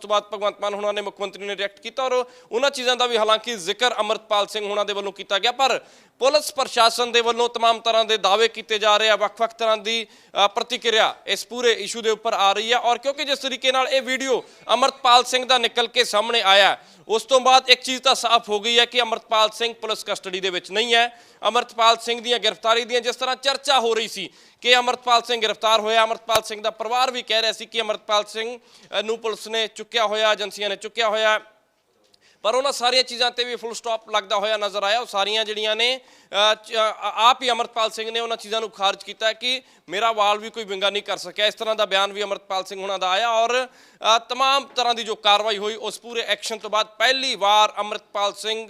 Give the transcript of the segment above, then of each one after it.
ਤੋਂ ਬਾਅਦ ਭਗਵੰਤ ਮਾਨ ਹੁਣਾਂ ਨੇ ਮੁੱਖ ਮੰਤਰੀ ਨੇ ਰਿਐਕਟ ਕੀਤਾ ਔਰ ਉਹਨਾਂ ਚੀਜ਼ਾਂ ਦਾ ਵੀ ਹਾਲਾਂਕਿ ਜ਼ਿਕਰ ਅਮਰਤਪਾਲ ਸਿੰਘ ਹੁਣਾਂ ਦੇ ਵੱਲੋਂ ਕੀਤਾ ਗਿਆ, ਪਰ ਪੁਲਿਸ ਪ੍ਰਸ਼ਾਸਨ ਦੇ ਵੱਲੋਂ ਤਮਾਮ ਤਰ੍ਹਾਂ ਦੇ ਦਾਅਵੇ ਕੀਤੇ ਜਾ ਰਹੇ ਆ, ਵੱਖ-ਵੱਖ ਤਰ੍ਹਾਂ ਦੀ ਪ੍ਰਤੀਕਿਰਿਆ ਇਸ ਪੂਰੇ ਇਸ਼ੂ ਦੇ ਉੱਪਰ ਆ ਰਹੀ ਹੈ ਔਰ ਕਿਉਂਕਿ ਜਿਸ ਤਰੀਕੇ ਨਾਲ ਇਹ ਵੀਡੀਓ ਅਮਰਤਪਾਲ ਸਿੰਘ ਦਾ ਨਿਕਲ ਕੇ ਸਾਹਮਣੇ ਆਇਆ ਉਸ ਤੋਂ ਬਾਅਦ ਇੱਕ ਚੀਜ਼ ਤਾਂ ਸਾਫ਼ ਹੋ ਗਈ ਹੈ ਕਿ ਅਮਰਤਪਾਲ ਸਿੰਘ ਪੁਲਿਸ ਕਸਟਡੀ ਦੇ ਵਿੱਚ ਨਹੀਂ ਹੈ। ਅਮਰਤਪਾਲ ਸਿੰਘ ਦੀਆਂ ਗ੍ਰਿਫਤਾਰੀ ਦੀਆਂ ਜਿਸ ਤਰ੍ਹਾਂ ਚਰਚਾ ਹੋ ਰਹੀ ਸੀ ਕਿ ਅਮਰਤਪਾਲ ਸਿੰਘ ਗ੍ਰਿਫਤਾਰ ਹੋਇਆ, ਅਮਰਤਪਾਲ ਸਿੰਘ ਦਾ ਪਰਿਵਾਰ ਵੀ ਕਹਿ ਰਿਹਾ ਸੀ ਕਿ ਅਮਰਤਪਾਲ ਸਿੰਘ ਨੂੰ ਪੁਲਿਸ ਨੇ ਚੁੱਕਿਆ ਹੋਇਆ, ਏਜੰਸੀਆਂ ਨੇ ਚੁੱਕਿਆ ਹੋਇਆ। ਪਰ ਉਹਨਾਂ ਸਾਰੀਆਂ ਚੀਜ਼ਾਂ ਤੇ ਵੀ ਫੁੱਲ ਸਟਾਪ ਲੱਗਦਾ ਹੋਇਆ ਨਜ਼ਰ ਆਇਆ। ਉਹ ਸਾਰੀਆਂ ਜਿਹੜੀਆਂ ਨੇ ਆਪ ਹੀ ਅਮਰਤਪਾਲ ਸਿੰਘ ਨੇ ਉਹਨਾਂ ਚੀਜ਼ਾਂ ਨੂੰ ਖਾਰਜ ਕੀਤਾ ਕਿ ਮੇਰਾ ਵਾਲ ਵੀ ਕੋਈ ਵਿੰਗਾ ਨਹੀਂ ਕਰ ਸਕਿਆ। ਇਸ ਤਰ੍ਹਾਂ ਦਾ ਬਿਆਨ ਵੀ ਅਮਰਤਪਾਲ ਸਿੰਘ ਉਹਨਾਂ ਦਾ ਆਇਆ ਔਰ तमाम ਤਰ੍ਹਾਂ ਦੀ ਜੋ ਕਾਰਵਾਈ ਹੋਈ ਉਸ ਪੂਰੇ ਐਕਸ਼ਨ ਤੋਂ ਬਾਅਦ ਪਹਿਲੀ ਵਾਰ ਅਮਰਤਪਾਲ ਸਿੰਘ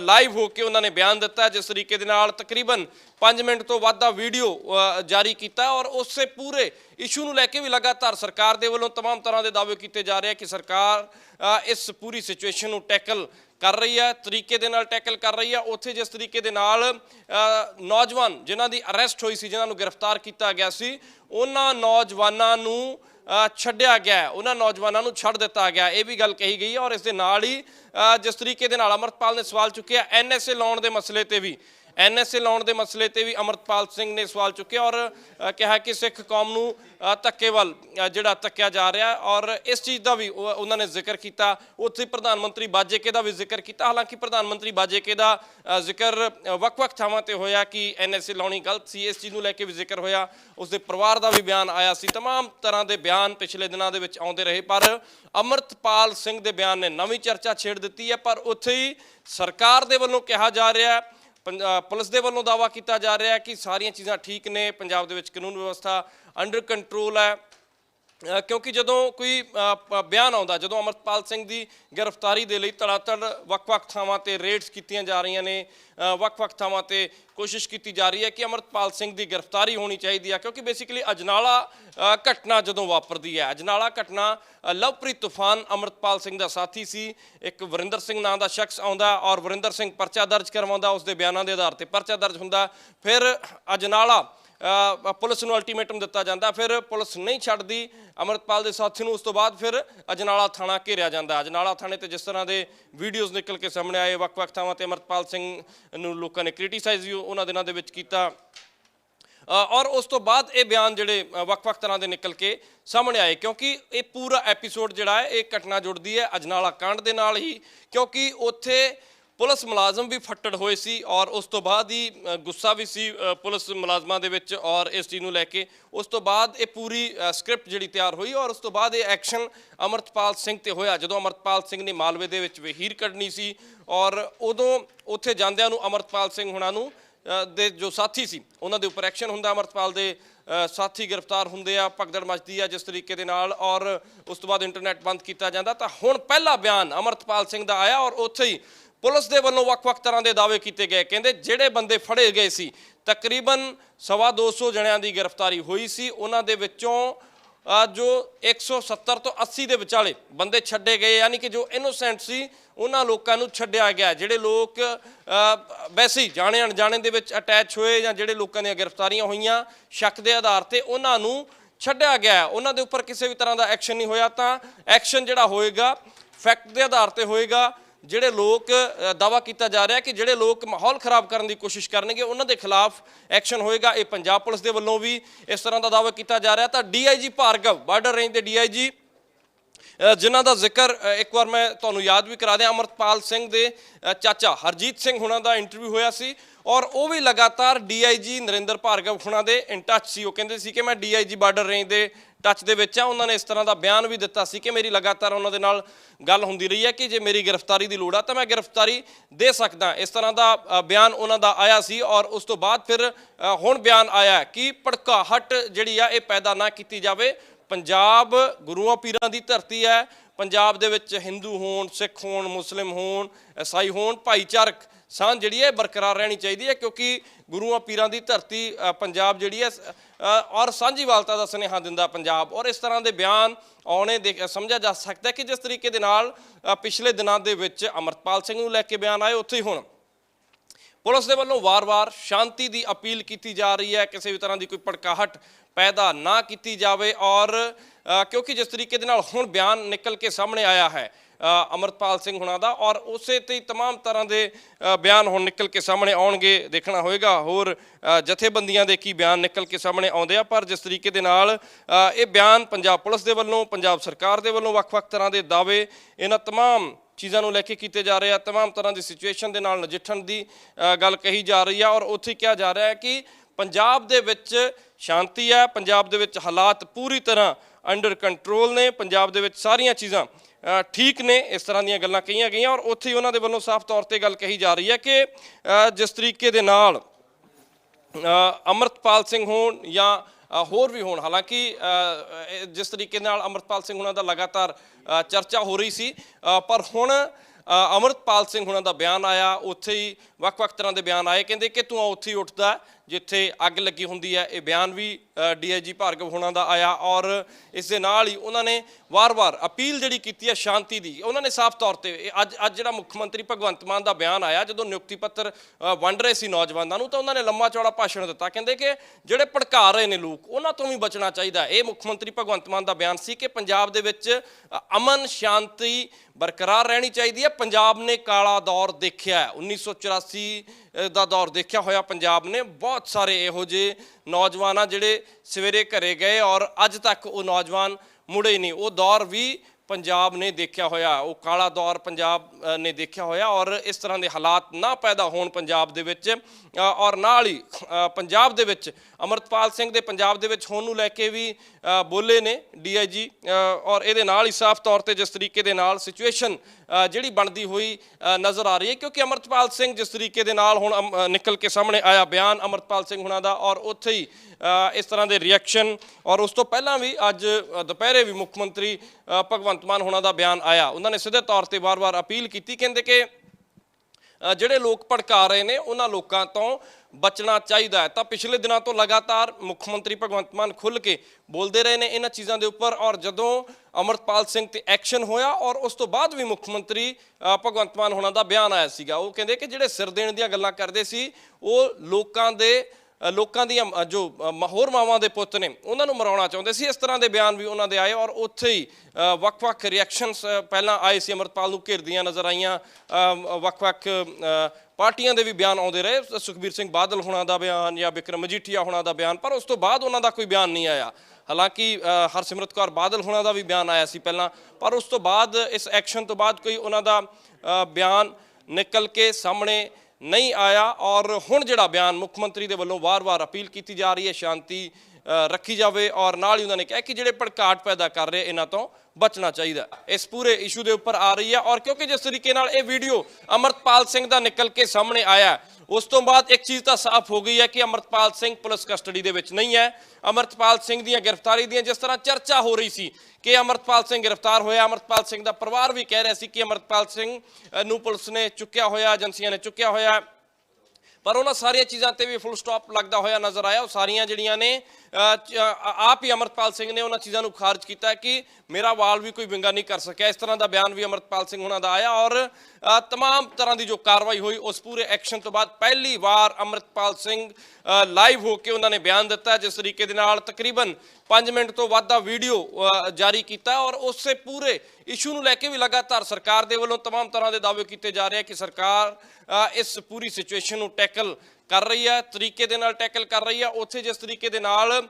ਲਾਈਵ ਹੋ ਕੇ ਉਹਨਾਂ ਨੇ ਬਿਆਨ ਦਿੱਤਾ ਜਿਸ ਤਰੀਕੇ ਦੇ ਨਾਲ ਤਕਰੀਬਨ 5 ਮਿੰਟ ਤੋਂ ਵੱਧ ਦਾ ਵੀਡੀਓ ਅ, ਜਾਰੀ ਕੀਤਾ ਔਰ ਉਸੇ ਪੂਰੇ ਇਸ਼ੂ ਨੂੰ ਲੈ ਕੇ ਵੀ ਲਗਾਤਾਰ ਸਰਕਾਰ ਦੇ ਵੱਲੋਂ तमाम ਤਰ੍ਹਾਂ ਦੇ ਦਾਅਵੇ ਕੀਤੇ ਜਾ ਰਹੇ ਆ ਕਿ ਸਰਕਾਰ ਅ, ਇਸ ਪੂਰੀ ਸਿਚੁਏਸ਼ਨ ਨੂੰ ਟੈਕਲ ਕਰ ਰਹੀ ਹੈ ਤਰੀਕੇ ਦੇ ਨਾਲ ਟੈਕਲ ਕਰ ਰਹੀ ਹੈ ਉੱਥੇ ਜਿਸ ਤਰੀਕੇ ਦੇ ਨਾਲ ਅ, ਨੌਜਵਾਨ ਜਿਨ੍ਹਾਂ ਦੀ ਅਰੈਸਟ ਹੋਈ ਸੀ ਜਿਨ੍ਹਾਂ ਨੂੰ ਗ੍ਰਿਫਤਾਰ ਕੀਤਾ ਗਿਆ ਸੀ ਉਹਨਾਂ ਨੌਜਵਾਨਾਂ ਨੂੰ ਅ, ਛੱਡਿਆ ਗਿਆ ਉਹਨਾਂ ਨੌਜਵਾਨਾਂ ਨੂੰ ਛੱਡ ਦਿੱਤਾ ਗਿਆ ਇਹ ਵੀ ਗੱਲ ਕਹੀ ਗਈ ਹੈ ਔਰ ਇਸ ਦੇ ਨਾਲ ਹੀ ਅ, ਜਿਸ ਤਰੀਕੇ ਦੇ ਨਾਲ ਅਮਰਤਪਾਲ ਨੇ ਸਵਾਲ ਚੁੱਕਿਆ ਐਨਐਸਏ ਲਾਉਣ ਦੇ ਮਸਲੇ ਤੇ ਵੀ। ਐਨਐਸਏ ਲਾਉਣ ਦੇ ਮਸਲੇ ਤੇ ਵੀ ਅਮਰਤਪਾਲ ਸਿੰਘ ਨੇ ਸਵਾਲ ਚੁੱਕਿਆ ਔਰ ਅ, ਕਿਹਾ ਕਿ ਸਿੱਖ ਕੌਮ ਨੂੰ ਅ, ਧੱਕੇ ਵੱਲ ਅ, ਜਿਹੜਾ ਧੱਕਿਆ ਜਾ ਰਿਹਾ ਹੈ ਔਰ ਇਸ ਚੀਜ਼ ਦਾ ਵੀ ਉਹ- ਉਹਨਾਂ ਨੇ ਜ਼ਿਕਰ ਕੀਤਾ ਉੱਥੇ ਪ੍ਰਧਾਨ ਮੰਤਰੀ ਬਾਜੇਕੇ ਦਾ ਵੀ ਜ਼ਿਕਰ ਕੀਤਾ ਹਾਲਾਂਕਿ ਪ੍ਰਧਾਨ ਮੰਤਰੀ ਬਾਜੇਕੇ ਦਾ ਅ, ਜ਼ਿਕਰ ਅ, ਵੱਖ-ਵੱਖ ਥਾਵਾਂ ਤੇ ਹੋਇਆ ਕਿ ਐਨਐਸਏ ਲਾਉਣੀ ਗਲਤ ਸੀ ਇਸ ਚੀਜ਼ ਨੂੰ ਲੈ ਕੇ ਵੀ ਜ਼ਿਕਰ ਹੋਇਆ ਉਸ ਦੇ ਪਰਿਵਾਰ ਦਾ ਵੀ ਬਿਆਨ ਆਇਆ ਸੀ तमाम ਤਰ੍ਹਾਂ ਦੇ ਬਿਆਨ ਪਿਛਲੇ ਦਿਨਾਂ ਦੇ ਵਿੱਚ ਆਉਂਦੇ ਰਹੇ ਪਰ ਅਮਰਤਪਾਲ ਸਿੰਘ ਦੇ ਬਿਆਨ ਨੇ ਨਵੀਂ ਚਰਚਾ ਛੇੜ ਦਿੱਤੀ ਹੈ ਪਰ ਉੱਥੇ ਹੀ ਸਰਕਾਰ ਦੇ ਵੱਲੋਂ ਕਿਹਾ ਜਾ ਰਿਹਾ ਹੈ ਪੰਜ- ਅ, ਪੁਲਿਸ ਦੇ ਵੱਲੋਂ ਦਾਵਾ ਕੀਤਾ ਜਾ ਰਿਹਾ ਹੈ ਕਿ ਸਾਰੀਆਂ ਚੀਜ਼ਾਂ ਠੀਕ ਨੇ, ਪੰਜਾਬ ਦੇ ਵਿੱਚ ਕਾਨੂੰਨ ਵਿਵਸਥਾ ਅੰਡਰ ਕੰਟਰੋਲ ਹੈ। ਕਿਉਂਕਿ ਜਦੋਂ ਕੋਈ ਬਿਆਨ ਆਉਂਦਾ, ਜਦੋਂ ਅਮਰਪਾਲ ਸਿੰਘ ਦੀ ਗ੍ਰਿਫਤਾਰੀ ਦੇ ਲਈ ਧੜਾਧੜ ਵੱਖ-ਵੱਖ ਥਾਵਾਂ ਤੇ ਰੇਡਸ ਕੀਤੀਆਂ ਜਾ ਰਹੀਆਂ ਨੇ ਵੱਖ-ਵੱਖ ਥਾਵਾਂ ਤੇ ਕੋਸ਼ਿਸ਼ ਕੀਤੀ ਜਾ ਰਹੀ ਹੈ ਕਿ ਅਮਰਪਾਲ ਸਿੰਘ ਦੀ ਗ੍ਰਿਫਤਾਰੀ ਹੋਣੀ ਚਾਹੀਦੀ ਹੈ, ਕਿਉਂਕਿ ਬੇਸਿਕਲੀ ਅਜਨਾਲਾ ਘਟਨਾ ਜਦੋਂ ਵਾਪਰਦੀ ਹੈ, ਅਜਨਾਲਾ ਘਟਨਾ ਲਵਪ੍ਰੀਤ ਤੂਫਾਨ ਅਮਰਪਾਲ ਸਿੰਘ ਦਾ ਸਾਥੀ ਸੀ, ਇੱਕ ਵਰਿੰਦਰ ਸਿੰਘ ਨਾਂ ਦਾ ਸ਼ਖਸ ਆਉਂਦਾ ਔਰ ਵਰਿੰਦਰ ਸਿੰਘ ਪਰਚਾ ਦਰਜ ਕਰਵਾਉਂਦਾ, ਉਸ ਦੇ ਬਿਆਨਾਂ ਦੇ ਆਧਾਰ ਤੇ ਪਰਚਾ ਦਰਜ ਹੁੰਦਾ, ਫਿਰ ਅਜਨਾਲਾ ਪੁਲਿਸ ਨੂੰ ਅਲਟੀਮੇਟਮ ਦਿੱਤਾ ਜਾਂਦਾ, ਫਿਰ ਪੁਲਿਸ ਨਹੀਂ ਛੱਡਦੀ, ਅਮਰਤਪਾਲ ਦੇ ਸਾਥੀ ਨੂੰ ਉਸ ਤੋਂ ਬਾਅਦ ਫਿਰ ਅਜਨਾਲਾ ਥਾਣਾ ਘੇਰਿਆ ਜਾਂਦਾ। ਅਜਨਾਲਾ ਥਾਣੇ ਤੇ ਜਿਸ ਤਰ੍ਹਾਂ ਦੇ ਵੀਡੀਓਜ਼ ਨਿਕਲ ਕੇ ਸਾਹਮਣੇ ਆਏ, ਵੱਖ-ਵੱਖ ਥਾਵਾਂ ਤੇ ਅਮਰਤਪਾਲ ਸਿੰਘ ਨੂੰ ਲੋਕਾਂ ਨੇ ਕ੍ਰਿਟੀਸਾਈਜ਼ ਵੀ ਉਹਨਾਂ ਦਿਨਾਂ ਦੇ ਵਿੱਚ ਕੀਤਾ। ਔਰ ਉਸ ਤੋਂ ਬਾਅਦ ਇਹ ਬਿਆਨ ਜਿਹੜੇ ਵੱਖ-ਵੱਖ ਤਰ੍ਹਾਂ ਦੇ ਨਿਕਲ ਕੇ ਸਾਹਮਣੇ ਆਏ, ਕਿਉਂਕਿ ਇਹ ਪੂਰਾ ਐਪੀਸੋਡ ਜਿਹੜਾ ਹੈ, ਇਹ ਘਟਨਾ ਜੁੜਦੀ ਹੈ ਅਜਨਾਲਾ ਕਾਂਡ ਦੇ ਨਾਲ ਹੀ, ਕਿਉਂਕਿ ਉੱਥੇ ਪੁਲਿਸ ਮੁਲਾਜ਼ਮ ਵੀ ਫੱਟੜ ਹੋਏ ਸੀ ਔਰ ਉਸ ਤੋਂ ਬਾਅਦ ਹੀ ਗੁੱਸਾ ਵੀ ਸੀ ਪੁਲਿਸ ਮੁਲਾਜ਼ਮਾਂ ਦੇ ਵਿੱਚ ਔਰ ਇਸ ਚੀਜ਼ ਨੂੰ ਲੈ ਕੇ। ਉਸ ਤੋਂ ਬਾਅਦ ਇਹ ਪੂਰੀ ਸਕ੍ਰਿਪਟ ਜਿਹੜੀ ਤਿਆਰ ਹੋਈ ਔਰ ਉਸ ਤੋਂ ਬਾਅਦ ਇਹ ਐਕਸ਼ਨ ਅਮਰਤਪਾਲ ਸਿੰਘ ਤੇ ਹੋਇਆ। ਜਦੋਂ ਅਮਰਤਪਾਲ ਸਿੰਘ ਨੇ ਮਾਲਵੇ ਦੇ ਵਿੱਚ ਵਹੀਰ ਕੱਢਣੀ ਸੀ ਔਰ ਉਦੋਂ ਉੱਥੇ ਜਾਂਦਿਆਂ ਨੂੰ ਅਮਰਤਪਾਲ ਸਿੰਘ ਹੁਣਾਂ ਨੂੰ ਦੇ ਜੋ ਸਾਥੀ ਸੀ, ਉਹਨਾਂ ਦੇ ਉੱਪਰ ਐਕਸ਼ਨ ਹੁੰਦਾ। ਅਮਰਤਪਾਲ ਦੇ ਸਾਥੀ ਗ੍ਰਿਫਤਾਰ ਹੁੰਦੇ ਆ, ਭਗਦੜ ਮਚਦੀ ਆ ਜਿਸ ਤਰੀਕੇ ਦੇ ਨਾਲ ਔਰ ਉਸ ਤੋਂ ਬਾਅਦ ਇੰਟਰਨੈਟ ਬੰਦ ਕੀਤਾ ਜਾਂਦਾ। ਤਾਂ ਹੁਣ ਪਹਿਲਾ ਬਿਆਨ ਅਮਰਤਪਾਲ ਸਿੰਘ ਦਾ ਆਇਆ ਔਰ ਉੱਥੇ ਹੀ ਪੁਲਿਸ ਦੇ ਵੱਲੋਂ ਵੱਖ-ਵੱਖ ਤਰ੍ਹਾਂ ਦੇ ਦਾਅਵੇ ਕੀਤੇ ਗਏ। ਕਹਿੰਦੇ ਜਿਹੜੇ ਬੰਦੇ ਫੜੇ ਗਏ ਸੀ ਤਕਰੀਬਨ ਸਵਾ 200 ਜਣਿਆਂ ਦੀ ਗ੍ਰਿਫਤਾਰੀ ਹੋਈ ਸੀ। ਉਹਨਾਂ ਦੇ ਵਿੱਚੋਂ ਅ, ਜੋ 170 ਤੋਂ 80 ਦੇ ਵਿਚਾਲੇ ਬੰਦੇ ਛੱਡੇ ਗਏ ਯਾਨੀ ਕਿ ਜੋ ਇਨੋਸੈਂਟ ਸੀ ਉਹਨਾਂ ਲੋਕਾਂ ਨੂੰ ਛੱਡਿਆ ਗਿਆ। ਜਿਹੜੇ ਲੋਕ ਅ, ਵੈਸੇ ਹੀ ਜਾਣੇ ਅਣਜਾਣੇ ਦੇ ਵਿੱਚ ਅਟੈਚ ਹੋਏ ਜਾਂ ਜਿਹੜੇ ਲੋਕਾਂ ਦੀਆਂ ਗ੍ਰਿਫਤਾਰੀਆਂ ਹੋਈਆਂ ਸ਼ੱਕ ਦੇ ਆਧਾਰ ਤੇ ਉਹਨਾਂ ਨੂੰ ਛੱਡਿਆ ਗਿਆ। ਉਹਨਾਂ ਦੇ ਉੱਪਰ ਕਿਸੇ ਵੀ ਤਰ੍ਹਾਂ ਦਾ ਐਕਸ਼ਨ ਨਹੀਂ ਹੋਇਆ ਤਾਂ ਐਕਸ਼ਨ ਜਿਹੜਾ ਹੋਏਗਾ ਫੈਕਟ ਦੇ ਆਧਾਰ ਤੇ ਹੋਏਗਾ। ਜਿਹੜੇ ਲੋਕ ਅ, ਦਾਵਾ ਕੀਤਾ ਜਾ ਰਿਹਾ ਕਿ ਜਿਹੜੇ ਲੋਕ ਮਾਹੌਲ ਖਰਾਬ ਕਰਨ ਦੀ ਕੋਸ਼ਿਸ਼ ਕਰਨਗੇ ਉਹਨਾਂ ਦੇ ਖਿਲਾਫ ਐਕਸ਼ਨ ਹੋਏਗਾ। ਇਹ ਪੰਜਾਬ ਪੁਲਿਸ ਦੇ ਵੱਲੋਂ ਵੀ ਇਸ ਤਰ੍ਹਾਂ ਦਾ ਦਾਅਵਾ ਕੀਤਾ ਜਾ ਰਿਹਾ। ਤਾਂ ਡੀਆਈਜੀ ਭਾਰਗਵ ਬਾਰਡਰ ਰੇਂਜ ਦੇ ਡੀਆਈਜੀ ਅ, ਜਿਨ੍ਹਾਂ ਦਾ ਜ਼ਿਕਰ ਇੱਕ ਵਾਰ ਮੈਂ ਤੁਹਾਨੂੰ ਯਾਦ ਵੀ ਕਰਾ ਦਿਆਂ ਅਮਰਪਾਲ ਸਿੰਘ ਦੇ ਚਾਚਾ ਹਰਜੀਤ ਸਿੰਘ ਹੁਣਾਂ ਦਾ ਇੰਟਰਵਿਊ ਹੋਇਆ ਸੀ ਔਰ ਉਹ ਵੀ ਲਗਾਤਾਰ ਡੀਆਈਜੀ ਨਰਿੰਦਰ ਭਾਰਗਵ ਹੁਣਾਂ ਦੇ ਇਨ ਟੱਚ ਸੀ। ਉਹ ਕਹਿੰਦੇ ਸੀ ਕਿ ਮੈਂ ਡੀਆਈਜੀ ਬਾਰਡਰ ਰੇਂਜ ਦੇ ਟੱਚ ਦੇ ਵਿੱਚ ਆ। ਉਹਨਾਂ ਨੇ ਇਸ ਤਰ੍ਹਾਂ ਦਾ ਬਿਆਨ ਵੀ ਦਿੱਤਾ ਸੀ ਕਿ ਮੇਰੀ ਲਗਾਤਾਰ ਉਹਨਾਂ ਦੇ ਨਾਲ ਗੱਲ ਹੁੰਦੀ ਰਹੀ ਹੈ ਕਿ ਜੇ ਮੇਰੀ ਗ੍ਰਿਫਤਾਰੀ ਦੀ ਲੋੜ ਆ ਤਾਂ ਮੈਂ ਗ੍ਰਿਫਤਾਰੀ ਦੇ ਸਕਦਾ। ਇਸ ਤਰ੍ਹਾਂ ਦਾ ਬਿਆਨ ਉਹਨਾਂ ਦਾ ਆਇਆ ਸੀ ਔਰ ਉਸ ਤੋਂ ਬਾਅਦ ਫਿਰ ਹੁਣ ਬਿਆਨ ਆਇਆ ਕਿ ਭੜਕਾਹਟ ਜਿਹੜੀ ਆ, ਇਹ ਪੈਦਾ ਨਾ ਕੀਤੀ ਜਾਵੇ। ਪੰਜਾਬ ਗੁਰੂਆਂ ਪੀਰਾਂ ਦੀ ਧਰਤੀ ਹੈ। ਪੰਜਾਬ ਦੇ ਵਿੱਚ ਹਿੰਦੂ ਹੋਣ, ਸਿੱਖ ਹੋਣ, ਮੁਸਲਿਮ ਹੋਣ ਈਸਾਈ ਹੋਣ, ਭਾਈਚਾਰਕ ਸਾਂਝ ਜਿਹੜੀ ਹੈ ਬਰਕਰਾਰ ਰਹਿਣੀ ਚਾਹੀਦੀ ਹੈ ਕਿਉਂਕਿ ਗੁਰੂਆਂ ਪੀਰਾਂ ਦੀ ਧਰਤੀ ਪੰਜਾਬ ਜਿਹੜੀ ਹੈ ਅ, ਔਰ ਸਾਂਝੀਵਾਲਤਾ ਦਾ ਸੁਨੇਹਾ ਦਿੰਦਾ ਪੰਜਾਬ। ਔਰ ਇਸ ਤਰ੍ਹਾਂ ਦੇ ਬਿਆਨ ਆਉਣੇ ਦੇ ਸਮਝਿਆ ਜਾ ਸਕਦਾ ਕਿ ਜਿਸ ਤਰੀਕੇ ਦੇ ਨਾਲ ਪਿਛਲੇ ਦਿਨਾਂ ਦੇ ਵਿੱਚ ਅਮਰਤਪਾਲ ਸਿੰਘ ਨੂੰ ਲੈ ਕੇ ਬਿਆਨ ਆਏ ਉੱਥੇ ਹੀ ਹੁਣ ਪੁਲਿਸ ਦੇ ਵੱਲੋਂ ਵਾਰ-ਵਾਰ ਸ਼ਾਂਤੀ ਦੀ ਅਪੀਲ ਕੀਤੀ ਜਾ ਰਹੀ ਹੈ ਕਿਸੇ ਵੀ ਤਰ੍ਹਾਂ ਦੀ ਕੋਈ ਭੜਕਾਹਟ ਪੈਦਾ ਨਾ ਕੀਤੀ ਜਾਵੇ। ਔਰ ਕਿਉਂਕਿ ਜਿਸ ਤਰੀਕੇ ਦੇ ਨਾਲ ਹੁਣ ਬਿਆਨ ਨਿਕਲ ਕੇ ਸਾਹਮਣੇ ਆਇਆ ਹੈ ਅ, ਅਮਰਤਪਾਲ ਸਿੰਘ ਹੁਣਾਂ ਦਾ ਔਰ ਉਸੇ ਤੇ ਹੀ तमाम ਤਰ੍ਹਾਂ ਦੇ ਅ, ਬਿਆਨ ਹੁਣ ਨਿਕਲ ਕੇ ਸਾਹਮਣੇ ਆਉਣਗੇ ਦੇਖਣਾ ਹੋਏਗਾ ਹੋਰ ਅ, ਜਥੇਬੰਦੀਆਂ ਦੇ ਕੀ ਬਿਆਨ ਨਿਕਲ ਕੇ ਸਾਹਮਣੇ ਆਉਂਦੇ ਆ ਪਰ ਜਿਸ ਤਰੀਕੇ ਦੇ ਨਾਲ ਅ, ਇਹ ਬਿਆਨ ਪੰਜਾਬ ਪੁਲਿਸ ਦੇ ਵੱਲੋਂ ਪੰਜਾਬ ਸਰਕਾਰ ਦੇ ਵੱਲੋਂ ਵੱਖ-ਵੱਖ ਤਰ੍ਹਾਂ ਦੇ ਦਾਅਵੇ ਇਹਨਾਂ तमाम ਚੀਜ਼ਾਂ ਨੂੰ ਲੈ ਕੇ ਕੀਤੇ ਜਾ ਰਹੇ ਆ तमाम ਤਰ੍ਹਾਂ ਦੀ ਸਿਚੁਏਸ਼ਨ ਦੇ ਨਾਲ ਨਜਿੱਠਣ ਦੀ ਅ, ਗੱਲ ਕਹੀ ਜਾ ਰਹੀ ਆ ਔਰ ਉੱਥੇ ਕਿਹਾ ਜਾ ਰਿਹਾ ਹੈ ਕਿ ਪੰਜਾਬ ਦੇ ਵਿੱਚ ਸ਼ਾਂਤੀ ਹੈ ਪੰਜਾਬ ਦੇ ਵਿੱਚ ਹਾਲਾਤ ਪੂਰੀ ਤਰ੍ਹਾਂ ਅੰਡਰ ਕੰਟਰੋਲ ਨੇ ਪੰਜਾਬ ਦੇ ਵਿੱਚ ਸਾਰੀਆਂ ਚੀਜ਼ਾਂ ਅ, ਠੀਕ ਨੇ ਇਸ ਤਰ੍ਹਾਂ ਦੀਆਂ ਗੱਲਾਂ ਕਹੀਆਂ ਗਈਆਂ ਔਰ ਉੱਥੇ ਹੀ ਉਹਨਾਂ ਦੇ ਵੱਲੋਂ ਸਾਫ਼ ਤੌਰ ਤੇ ਗੱਲ ਕਹੀ ਜਾ ਰਹੀ ਹੈ ਕਿ ਜਿਸ ਤਰੀਕੇ ਦੇ ਨਾਲ ਅ, ਅਮਰਤਪਾਲ ਸਿੰਘ ਹੋਣ ਜਾਂ ਹੋਰ ਵੀ ਹੋਣ ਹਾਲਾਂਕਿ ਜਿਸ ਤਰੀਕੇ ਨਾਲ ਅਮਰਤਪਾਲ ਸਿੰਘ ਹੁਣਾਂ ਦਾ ਲਗਾਤਾਰ ਚਰਚਾ ਹੋ ਰਹੀ ਸੀ ਪਰ ਹੁਣ ਅ, ਅਮਰਤਪਾਲ ਸਿੰਘ ਹੁਣਾਂ ਦਾ ਬਿਆਨ ਆਇਆ ਉੱਥੇ ਹੀ ਵੱਖ-ਵੱਖ ਤਰ੍ਹਾਂ ਦੇ ਬਿਆਨ ਆਏ। ਕਹਿੰਦੇ ਕਿ ਤੂੰ ਉੱਥੇ ਉੱਠਦਾ, ਜਿੱਥੇ ਅੱਗ ਲੱਗੀ ਹੁੰਦੀ ਹੈ। ਇਹ ਬਿਆਨ ਵੀ ਡੀਆਈਜੀ ਭਾਰਗਵ ਹੋਣਾ ਦਾ ਆਇਆ ਔਰ ਇਸ ਦੇ ਨਾਲ ਹੀ ਉਹਨਾਂ ਨੇ ਵਾਰ-ਵਾਰ ਅਪੀਲ ਜਿਹੜੀ ਕੀਤੀ ਹੈ ਸ਼ਾਂਤੀ ਦੀ, ਉਹਨਾਂ ਨੇ ਸਾਫ਼ ਤੌਰ ਤੇ ਅੱਜ ਅੱਜ ਜਿਹੜਾ ਮੁੱਖ ਮੰਤਰੀ ਭਗਵੰਤ ਮਾਨ ਦਾ ਬਿਆਨ ਆਇਆ, ਜਦੋਂ ਨਿਯੁਕਤੀ ਪੱਤਰ ਵੰਡ ਰਹੇ ਸੀ ਨੌਜਵਾਨਾਂ ਨੂੰ, ਤਾਂ ਉਹਨਾਂ ਨੇ ਲੰਮਾ ਚੌੜਾ ਭਾਸ਼ਣ ਦਿੱਤਾ। ਕਹਿੰਦੇ ਕਿ ਜਿਹੜੇ ਭੜਕਾ ਰਹੇ ਨੇ ਲੋਕ, ਉਹਨਾਂ ਤੋਂ ਵੀ ਬਚਣਾ ਚਾਹੀਦਾ। ਇਹ ਮੁੱਖ ਮੰਤਰੀ ਭਗਵੰਤ ਮਾਨ ਦਾ ਬਿਆਨ ਸੀ ਕਿ ਪੰਜਾਬ ਦੇ ਵਿੱਚ ਅਮਨ ਸ਼ਾਂਤੀ ਬਰਕਰਾਰ ਰਹਿਣੀ ਚਾਹੀਦੀ ਹੈ। ਪੰਜਾਬ ਨੇ ਕਾਲਾ ਦੌਰ ਦੇਖਿਆ 1984 84 ਦਾ ਦੌਰ ਦੇਖਿਆ ਹੋਇਆ ਪੰਜਾਬ ਨੇ, ਬਹੁਤ ਸਾਰੇ ਇਹੋ ਜਿਹੇ ਨੌਜਵਾਨ ਆ ਜਿਹੜੇ ਸਵੇਰੇ ਘਰੇ ਗਏ ਔਰ ਅੱਜ ਤੱਕ ਉਹ ਨੌਜਵਾਨ ਮੁੜੇ ਨਹੀਂ। ਉਹ ਦੌਰ ਵੀ ਪੰਜਾਬ ਨੇ ਦੇਖਿਆ ਹੋਇਆ, ਉਹ ਕਾਲਾ ਦੌਰ ਪੰਜਾਬ ਨੇ ਦੇਖਿਆ ਹੋਇਆ ਔਰ ਇਸ ਤਰ੍ਹਾਂ ਦੇ ਹਾਲਾਤ ਨਾ ਪੈਦਾ ਹੋਣ ਪੰਜਾਬ ਦੇ ਵਿੱਚ ਔਰ ਨਾਲ ਹੀ ਪੰਜਾਬ ਦੇ ਵਿੱਚ ਅਮਰਤਪਾਲ ਸਿੰਘ ਦੇ ਪੰਜਾਬ ਦੇ ਵਿੱਚ ਹੋਣ ਨੂੰ ਲੈ ਕੇ ਵੀ ਬੋਲੇ ਨੇ ਡੀਆਈਜੀ ਔਰ ਇਹਦੇ ਨਾਲ ਹੀ ਸਾਫ਼ ਤੌਰ ਤੇ ਜਿਸ ਤਰੀਕੇ ਦੇ ਨਾਲ ਸਿਚੁਏਸ਼ਨ ਜਿਹੜੀ ਬਣਦੀ ਹੋਈ ਨਜ਼ਰ ਆ ਰਹੀ ਹੈ। ਕਿਉਂਕਿ ਅਮਰਤਪਾਲ ਸਿੰਘ ਜਿਸ ਤਰੀਕੇ ਦੇ ਨਾਲ ਹੁਣ ਅਮ, ਨਿਕਲ ਕੇ ਸਾਹਮਣੇ ਆਇਆ ਬਿਆਨ ਅਮਰਤਪਾਲ ਸਿੰਘ ਹੁਣਾਂ ਦਾ ਔਰ ਉੱਥੇ ਹੀ ਇਸ ਤਰ੍ਹਾਂ ਦੇ ਰਿਐਕਸ਼ਨ ਔਰ ਉਸ ਤੋਂ ਪਹਿਲਾਂ ਵੀ ਅੱਜ ਦੁਪਹਿਰੇ ਵੀ ਮੁੱਖ ਮੰਤਰੀ ਭਗਵੰਤ ਮਾਨ ਹੁਣਾਂ ਦਾ ਬਿਆਨ ਆਇਆ। ਉਹਨਾਂ ਨੇ ਸਿੱਧੇ ਤੌਰ ਤੇ ਵਾਰ-ਵਾਰ ਅਪੀਲ ਕੀਤੀ ਕਹਿੰਦੇ ਕਿ ਜਿਹੜੇ ਲੋਕ ਭੜਕਾ ਰਹੇ ਨੇ, ਉਹਨਾਂ ਲੋਕਾਂ ਤੋਂ ਬਚਣਾ ਚਾਹੀਦਾ ਹੈ। ਤਾਂ ਪਿਛਲੇ ਦਿਨਾਂ ਤੋਂ ਲਗਾਤਾਰ ਮੁੱਖ ਮੰਤਰੀ ਭਗਵੰਤ ਮਾਨ ਖੁੱਲ ਕੇ ਬੋਲਦੇ ਰਹੇ ਨੇ ਇਹਨਾਂ ਚੀਜ਼ਾਂ ਦੇ ਉੱਪਰ ਔਰ ਜਦੋਂ ਅਮਰਤਪਾਲ ਸਿੰਘ ਤੇ ਐਕਸ਼ਨ ਹੋਇਆ ਔਰ ਉਸ ਤੋਂ ਬਾਅਦ ਵੀ ਮੁੱਖ ਮੰਤਰੀ ਭਗਵੰਤ ਮਾਨ ਹੋਣਾ ਦਾ ਬਿਆਨ ਆਇਆ ਸੀਗਾ। ਉਹ ਕਹਿੰਦੇ ਕਿ ਜਿਹੜੇ ਸਿਰ ਦੇਣ ਦੀਆਂ ਗੱਲਾਂ ਕਰਦੇ ਸੀ, ਉਹ ਲੋਕਾਂ ਦੇ ਲੋਕਾਂ ਦੀਆਂ ਜੋ ਅ, ਹੋਰ ਮਾਵਾਂ ਦੇ ਪੁੱਤ ਨੇ ਉਹਨਾਂ ਨੂੰ ਮਰਾਉਣਾ ਚਾਹੁੰਦੇ ਸੀ। ਇਸ ਤਰ੍ਹਾਂ ਦੇ ਬਿਆਨ ਵੀ ਉਹਨਾਂ ਦੇ ਆਏ ਔਰ ਉੱਥੇ ਹੀ ਵੱਖ-ਵੱਖ ਰਿਐਕਸ਼ਨਸ ਪਹਿਲਾਂ ਆਏ ਸੀ ਅਮਰਪਾਲ ਨੂੰ ਘਿਰਦੀਆਂ ਨਜ਼ਰ ਆਈਆਂ। ਵੱਖ-ਵੱਖ ਪਾਰਟੀਆਂ ਦੇ ਵੀ ਬਿਆਨ ਆਉਂਦੇ ਰਹੇ। ਸੁਖਬੀਰ ਸਿੰਘ ਬਾਦਲ ਹੋਣਾ ਦਾ ਬਿਆਨ ਜਾਂ ਵਿਕਰਮ ਮਜੀਠੀਆ ਹੋਣਾ ਦਾ ਬਿਆਨ ਪਰ ਉਸ ਤੋਂ ਬਾਅਦ ਉਹਨਾਂ ਦਾ ਕੋਈ ਬਿਆਨ ਨਹੀਂ ਆਇਆ। ਹਾਲਾਂਕਿ ਹਰਸਿਮਰਤ ਕੌਰ ਬਾਦਲ ਹੋਣਾ ਦਾ ਵੀ ਬਿਆਨ ਆਇਆ ਸੀ ਪਹਿਲਾਂ ਪਰ ਉਸ ਤੋਂ ਬਾਅਦ ਇਸ ਐਕਸ਼ਨ ਤੋਂ ਬਾਅਦ ਕੋਈ ਉਹਨਾਂ ਦਾ ਬਿਆਨ ਨਿਕਲ ਕੇ ਸਾਹਮਣੇ ਨਹੀਂ ਆਇਆ ਔਰ ਹੁਣ ਜਿਹੜਾ ਬਿਆਨ ਮੁੱਖ ਮੰਤਰੀ ਦੇ ਵੱਲੋਂ ਵਾਰ-ਵਾਰ ਅਪੀਲ ਕੀਤੀ ਜਾ ਰਹੀ ਹੈ, ਸ਼ਾਂਤੀ ਰੱਖੀ ਜਾਵੇ ਔਰ ਨਾਲ ਹੀ ਉਹਨਾਂ ਨੇ ਕਿਹਾ ਕਿ ਜਿਹੜੇ ਭੜਕਾਟ ਪੈਦਾ ਕਰ ਰਹੇ ਇਹਨਾਂ ਤੋਂ ਬਚਣਾ ਚਾਹੀਦਾ। ਇਸ ਪੂਰੇ ਇਸ਼ੂ ਦੇ ਉੱਪਰ ਆ ਰਹੀ ਹੈ ਔਰ ਕਿਉਂਕਿ ਜਿਸ ਤਰੀਕੇ ਨਾਲ ਇਹ ਵੀਡੀਓ ਅਮਰਤਪਾਲ ਸਿੰਘ ਦਾ ਨਿਕਲ ਕੇ ਸਾਹਮਣੇ ਆਇਆ ਉਸ ਤੋਂ ਬਾਅਦ ਇੱਕ ਚੀਜ਼ ਤਾਂ ਸਾਫ਼ ਹੋ ਗਈ ਹੈ ਕਿ ਅਮਰਤਪਾਲ ਸਿੰਘ ਪੁਲਿਸ ਕਸਟਡੀ ਦੇ ਵਿੱਚ ਨਹੀਂ ਹੈ। ਅਮਰਤਪਾਲ ਸਿੰਘ ਦੀਆਂ ਗ੍ਰਿਫਤਾਰੀ ਦੀਆਂ ਜਿਸ ਤਰ੍ਹਾਂ ਚਰਚਾ ਹੋ ਰਹੀ ਸੀ ਕਿ ਅਮਰਤਪਾਲ ਸਿੰਘ ਗ੍ਰਿਫਤਾਰ ਹੋਇਆ, ਅਮਰਤਪਾਲ ਸਿੰਘ ਦਾ ਪਰਿਵਾਰ ਵੀ ਕਹਿ ਰਿਹਾ ਸੀ ਕਿ ਅਮਰਤਪਾਲ ਸਿੰਘ ਨੂੰ ਪੁਲਿਸ ਨੇ ਚੁੱਕਿਆ ਹੋਇਆ, ਏਜੰਸੀਆਂ ਨੇ ਚੁੱਕਿਆ ਹੋਇਆ। ਪਰ ਉਹਨਾਂ ਸਾਰੀਆਂ ਚੀਜ਼ਾਂ ਤੇ ਵੀ ਫੁੱਲ ਸਟਾਪ ਲੱਗਦਾ ਹੋਇਆ ਨਜ਼ਰ ਆਇਆ। ਉਹ ਸਾਰੀਆਂ ਜਿਹੜੀਆਂ ਨੇ ਆਪ ਹੀ ਅਮਰਤਪਾਲ ਸਿੰਘ ਨੇ ਉਹਨਾਂ ਚੀਜ਼ਾਂ ਨੂੰ ਖਾਰਜ ਕੀਤਾ ਹੈ ਕਿ ਮੇਰਾ ਵਾਲ ਵੀ ਕੋਈ ਵਿੰਗਾ ਨਹੀਂ ਕਰ ਸਕਿਆ ਇਸ ਤਰ੍ਹਾਂ ਦਾ ਬਿਆਨ ਵੀ ਅਮਰਤਪਾਲ ਸਿੰਘ ਉਹਨਾਂ ਦਾ ਆਇਆ ਔਰ ਅ, ਤਮਾਮ ਤਰ੍ਹਾਂ ਦੀ ਜੋ ਕਾਰਵਾਈ ਹੋਈ ਉਸ ਪੂਰੇ ਐਕਸ਼ਨ ਤੋਂ ਬਾਅਦ ਪਹਿਲੀ ਵਾਰ ਅਮਰਤਪਾਲ ਸਿੰਘ ਲਾਈਵ ਹੋ ਕੇ ਉਹਨਾਂ ਨੇ ਬਿਆਨ ਦਿੱਤਾ ਜਿਸ ਤਰੀਕੇ ਦੇ ਨਾਲ ਤਕਰੀਬਨ 5 ਮਿੰਟ ਤੋਂ ਵੱਧ ਦਾ ਵੀਡੀਓ ਜਾਰੀ ਕੀਤਾ ਔਰ ਉਸੇ ਪੂਰੇ ਇਸ਼ੂ ਨੂੰ ਲੈ ਕੇ ਵੀ ਲਗਾਤਾਰ ਸਰਕਾਰ ਦੇ ਵੱਲੋਂ तमाम ਤਰ੍ਹਾਂ ਦੇ ਦਾਅਵੇ ਕੀਤੇ ਜਾ ਰਹੇ ਆ ਕਿ ਸਰਕਾਰ ਅ, ਇਸ ਪੂਰੀ ਸਿਚੁਏਸ਼ਨ ਨੂੰ ਟੈਕਲ ਕਰ ਰਹੀ ਹੈ, ਤਰੀਕੇ ਦੇ ਨਾਲ ਟੈਕਲ ਕਰ ਰਹੀ ਹੈ। ਉੱਥੇ ਜਿਸ ਤਰੀਕੇ ਦੇ ਨਾਲ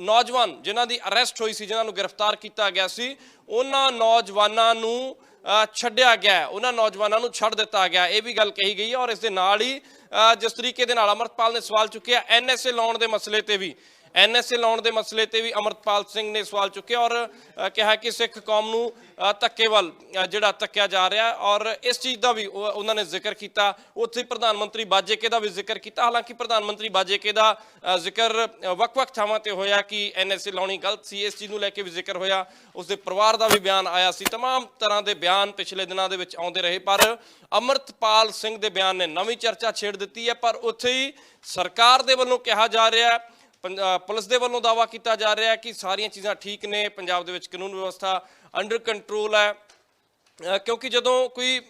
ਨੌਜਵਾਨ ਜਿਨ੍ਹਾਂ ਦੀ ਅਰੈਸਟ ਹੋਈ ਸੀ, ਜਿਨ੍ਹਾਂ ਨੂੰ ਗ੍ਰਿਫਤਾਰ ਕੀਤਾ ਗਿਆ ਸੀ, ਉਹਨਾਂ ਨੌਜਵਾਨਾਂ ਨੂੰ ਛੱਡਿਆ ਗਿਆ ਉਹਨਾਂ ਨੌਜਵਾਨਾਂ ਨੂੰ ਛੱਡ ਦਿੱਤਾ ਗਿਆ। ਇਹ ਵੀ ਗੱਲ ਕਹੀ ਗਈ ਹੈ ਔਰ ਇਸ ਦੇ ਨਾਲ ਹੀ ਜਿਸ ਤਰੀਕੇ ਦੇ ਨਾਲ ਅਮਰਤਪਾਲ ਨੇ ਸਵਾਲ ਚੁੱਕਿਆ ਐਨਐਸਏ ਲਾਉਣ ਦੇ ਮਸਲੇ ਤੇ ਵੀ। ਐਨਐਸਏ ਲਾਉਣ ਦੇ ਮਸਲੇ ਤੇ ਵੀ ਅਮਰਤਪਾਲ ਸਿੰਘ ਨੇ ਸਵਾਲ ਚੁੱਕਿਆ ਔਰ ਅ, ਕਿਹਾ ਕਿ ਸਿੱਖ ਕੌਮ ਨੂੰ ਅ, ਧੱਕੇ ਵੱਲ ਅ, ਜਿਹੜਾ ਧੱਕਿਆ ਜਾ ਰਿਹਾ ਹੈ ਔਰ ਇਸ ਚੀਜ਼ ਦਾ ਵੀ ਉਹ- ਉਹਨਾਂ ਨੇ ਜ਼ਿਕਰ ਕੀਤਾ ਉੱਥੇ ਪ੍ਰਧਾਨ ਮੰਤਰੀ ਬਾਜੇਕੇ ਦਾ ਵੀ ਜ਼ਿਕਰ ਕੀਤਾ ਹਾਲਾਂਕਿ ਪ੍ਰਧਾਨ ਮੰਤਰੀ ਬਾਜੇਕੇ ਦਾ ਅ, ਜ਼ਿਕਰ ਅ, ਵੱਖ-ਵੱਖ ਥਾਵਾਂ ਤੇ ਹੋਇਆ ਕਿ ਐਨਐਸਏ ਲਾਉਣੀ ਗਲਤ ਸੀ ਇਸ ਚੀਜ਼ ਨੂੰ ਲੈ ਕੇ ਵੀ ਜ਼ਿਕਰ ਹੋਇਆ ਉਸਦੇ ਪਰਿਵਾਰ ਦਾ ਵੀ ਬਿਆਨ ਆਇਆ ਸੀ तमाम ਤਰ੍ਹਾਂ ਦੇ ਬਿਆਨ ਪਿਛਲੇ ਦਿਨਾਂ ਦੇ ਵਿੱਚ ਆਉਂਦੇ ਰਹੇ ਪਰ ਅਮਰਤਪਾਲ ਸਿੰਘ ਦੇ ਬਿਆਨ ਨੇ ਨਵੀਂ ਚਰਚਾ ਛੇੜ ਦਿੱਤੀ ਹੈ ਪਰ ਉੱਥੇ ਹੀ ਸਰਕਾਰ ਦੇ ਵੱਲੋਂ ਕਿਹਾ ਜਾ ਰਿਹਾ ਹੈ ਪੰਜ- ਅ, ਪੁਲਿਸ ਦੇ ਵੱਲੋਂ ਦਾਵਾ ਕੀਤਾ ਜਾ ਰਿਹਾ ਹੈ ਕਿ ਸਾਰੀਆਂ ਚੀਜ਼ਾਂ ਠੀਕ ਨੇ, ਪੰਜਾਬ ਦੇ ਵਿੱਚ ਕਾਨੂੰਨ ਵਿਵਸਥਾ ਅੰਡਰ ਕੰਟਰੋਲ ਹੈ। ਕਿਉਂਕਿ ਜਦੋਂ ਕੋਈ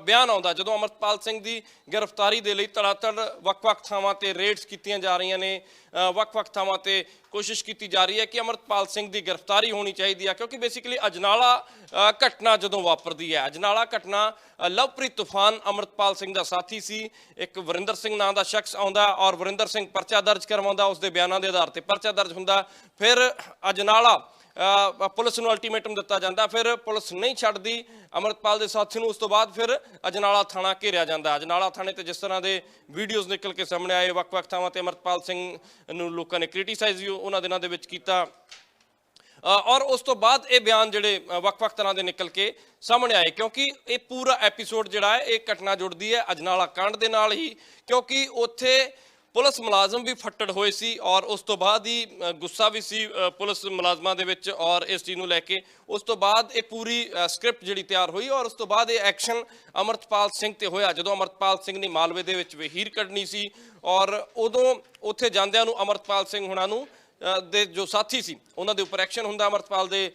ਬਿਆਨ ਆਉਂਦਾ, ਜਦੋਂ ਅਮਰਤਪਾਲ ਸਿੰਘ ਦੀ ਗ੍ਰਿਫਤਾਰੀ ਦੇ ਲਈ ਤੜਾਤੜ ਵੱਖ-ਵੱਖ ਥਾਵਾਂ ਤੇ ਰੇਡਸ ਕੀਤੀਆਂ ਜਾ ਰਹੀਆਂ ਨੇ ਵੱਖ-ਵੱਖ ਥਾਵਾਂ ਤੇ ਕੋਸ਼ਿਸ਼ ਕੀਤੀ ਜਾ ਰਹੀ ਹੈ ਕਿ ਅਮਰਤਪਾਲ ਸਿੰਘ ਦੀ ਗ੍ਰਿਫਤਾਰੀ ਹੋਣੀ ਚਾਹੀਦੀ ਹੈ, ਕਿਉਂਕਿ ਬੇਸਿਕਲੀ ਅਜਨਾਲਾ ਘਟਨਾ ਜਦੋਂ ਵਾਪਰਦੀ ਹੈ, ਅਜਨਾਲਾ ਘਟਨਾ ਲਵਪ੍ਰੀਤ ਤੂਫਾਨ ਅਮਰਤਪਾਲ ਸਿੰਘ ਦਾ ਸਾਥੀ ਸੀ, ਇੱਕ ਵਰਿੰਦਰ ਸਿੰਘ ਨਾਂ ਦਾ ਸ਼ਖਸ ਆਉਂਦਾ ਔਰ ਵਰਿੰਦਰ ਸਿੰਘ ਪਰਚਾ ਦਰਜ ਕਰਵਾਉਂਦਾ ਉਸ ਦੇ ਬਿਆਨਾਂ ਦੇ ਆਧਾਰ ਤੇ ਪਰਚਾ ਦਰਜ ਹੁੰਦਾ, ਫਿਰ ਅਜਨਾਲਾ ਪੁਲਿਸ ਨੂੰ ਅਲਟੀਮੇਟਮ ਦਿੱਤਾ ਜਾਂਦਾ, ਫਿਰ ਪੁਲਿਸ ਨਹੀਂ ਛੱਡਦੀ, ਅਮਰਤਪਾਲ ਦੇ ਸਾਥੀ ਨੂੰ ਉਸ ਤੋਂ ਬਾਅਦ ਫਿਰ ਅਜਨਾਲਾ ਥਾਣਾ ਘੇਰਿਆ ਜਾਂਦਾ। ਅਜਨਾਲਾ ਥਾਣੇ ਤੇ ਜਿਸ ਤਰ੍ਹਾਂ ਦੇ ਵੀਡੀਓਜ਼ ਨਿਕਲ ਕੇ ਸਾਹਮਣੇ ਆਏ, ਵੱਖ-ਵੱਖ ਥਾਵਾਂ ਤੇ ਅਮਰਤਪਾਲ ਸਿੰਘ ਨੂੰ ਲੋਕਾਂ ਨੇ ਕ੍ਰਿਟੀਸਾਈਜ਼ ਵੀ ਉਹਨਾਂ ਦਿਨਾਂ ਦੇ ਵਿੱਚ ਕੀਤਾ। ਔਰ ਉਸ ਤੋਂ ਬਾਅਦ ਇਹ ਬਿਆਨ ਜਿਹੜੇ ਵੱਖ-ਵੱਖ ਤਰ੍ਹਾਂ ਦੇ ਨਿਕਲ ਕੇ ਸਾਹਮਣੇ ਆਏ, ਕਿਉਂਕਿ ਇਹ ਪੂਰਾ ਐਪੀਸੋਡ ਜਿਹੜਾ ਹੈ, ਇਹ ਘਟਨਾ ਜੁੜਦੀ ਹੈ ਅਜਨਾਲਾ ਕਾਂਡ ਦੇ ਨਾਲ ਹੀ, ਕਿਉਂਕਿ ਉੱਥੇ ਪੁਲਿਸ ਮੁਲਾਜ਼ਮ ਵੀ ਫੱਟੜ ਹੋਏ ਸੀ ਔਰ ਉਸ ਤੋਂ ਬਾਅਦ ਹੀ ਗੁੱਸਾ ਵੀ ਸੀ ਪੁਲਿਸ ਮੁਲਾਜ਼ਮਾਂ ਦੇ ਵਿੱਚ ਔਰ ਇਸ ਚੀਜ਼ ਨੂੰ ਲੈ ਕੇ। ਉਸ ਤੋਂ ਬਾਅਦ ਇਹ ਪੂਰੀ ਸਕ੍ਰਿਪਟ ਜਿਹੜੀ ਤਿਆਰ ਹੋਈ ਔਰ ਉਸ ਤੋਂ ਬਾਅਦ ਇਹ ਐਕਸ਼ਨ ਅਮਰਤਪਾਲ ਸਿੰਘ ਤੇ ਹੋਇਆ। ਜਦੋਂ ਅਮਰਤਪਾਲ ਸਿੰਘ ਨੇ ਮਾਲਵੇ ਦੇ ਵਿੱਚ ਵਹੀਰ ਕੱਢਣੀ ਸੀ ਔਰ ਉਦੋਂ ਉੱਥੇ ਜਾਂਦਿਆਂ ਨੂੰ ਅਮਰਤਪਾਲ ਸਿੰਘ ਹੁਣਾਂ ਨੂੰ ਦੇ ਜੋ ਸਾਥੀ ਸੀ, ਉਹਨਾਂ ਦੇ ਉੱਪਰ ਐਕਸ਼ਨ ਹੁੰਦਾ। ਅਮਰਤਪਾਲ ਦੇ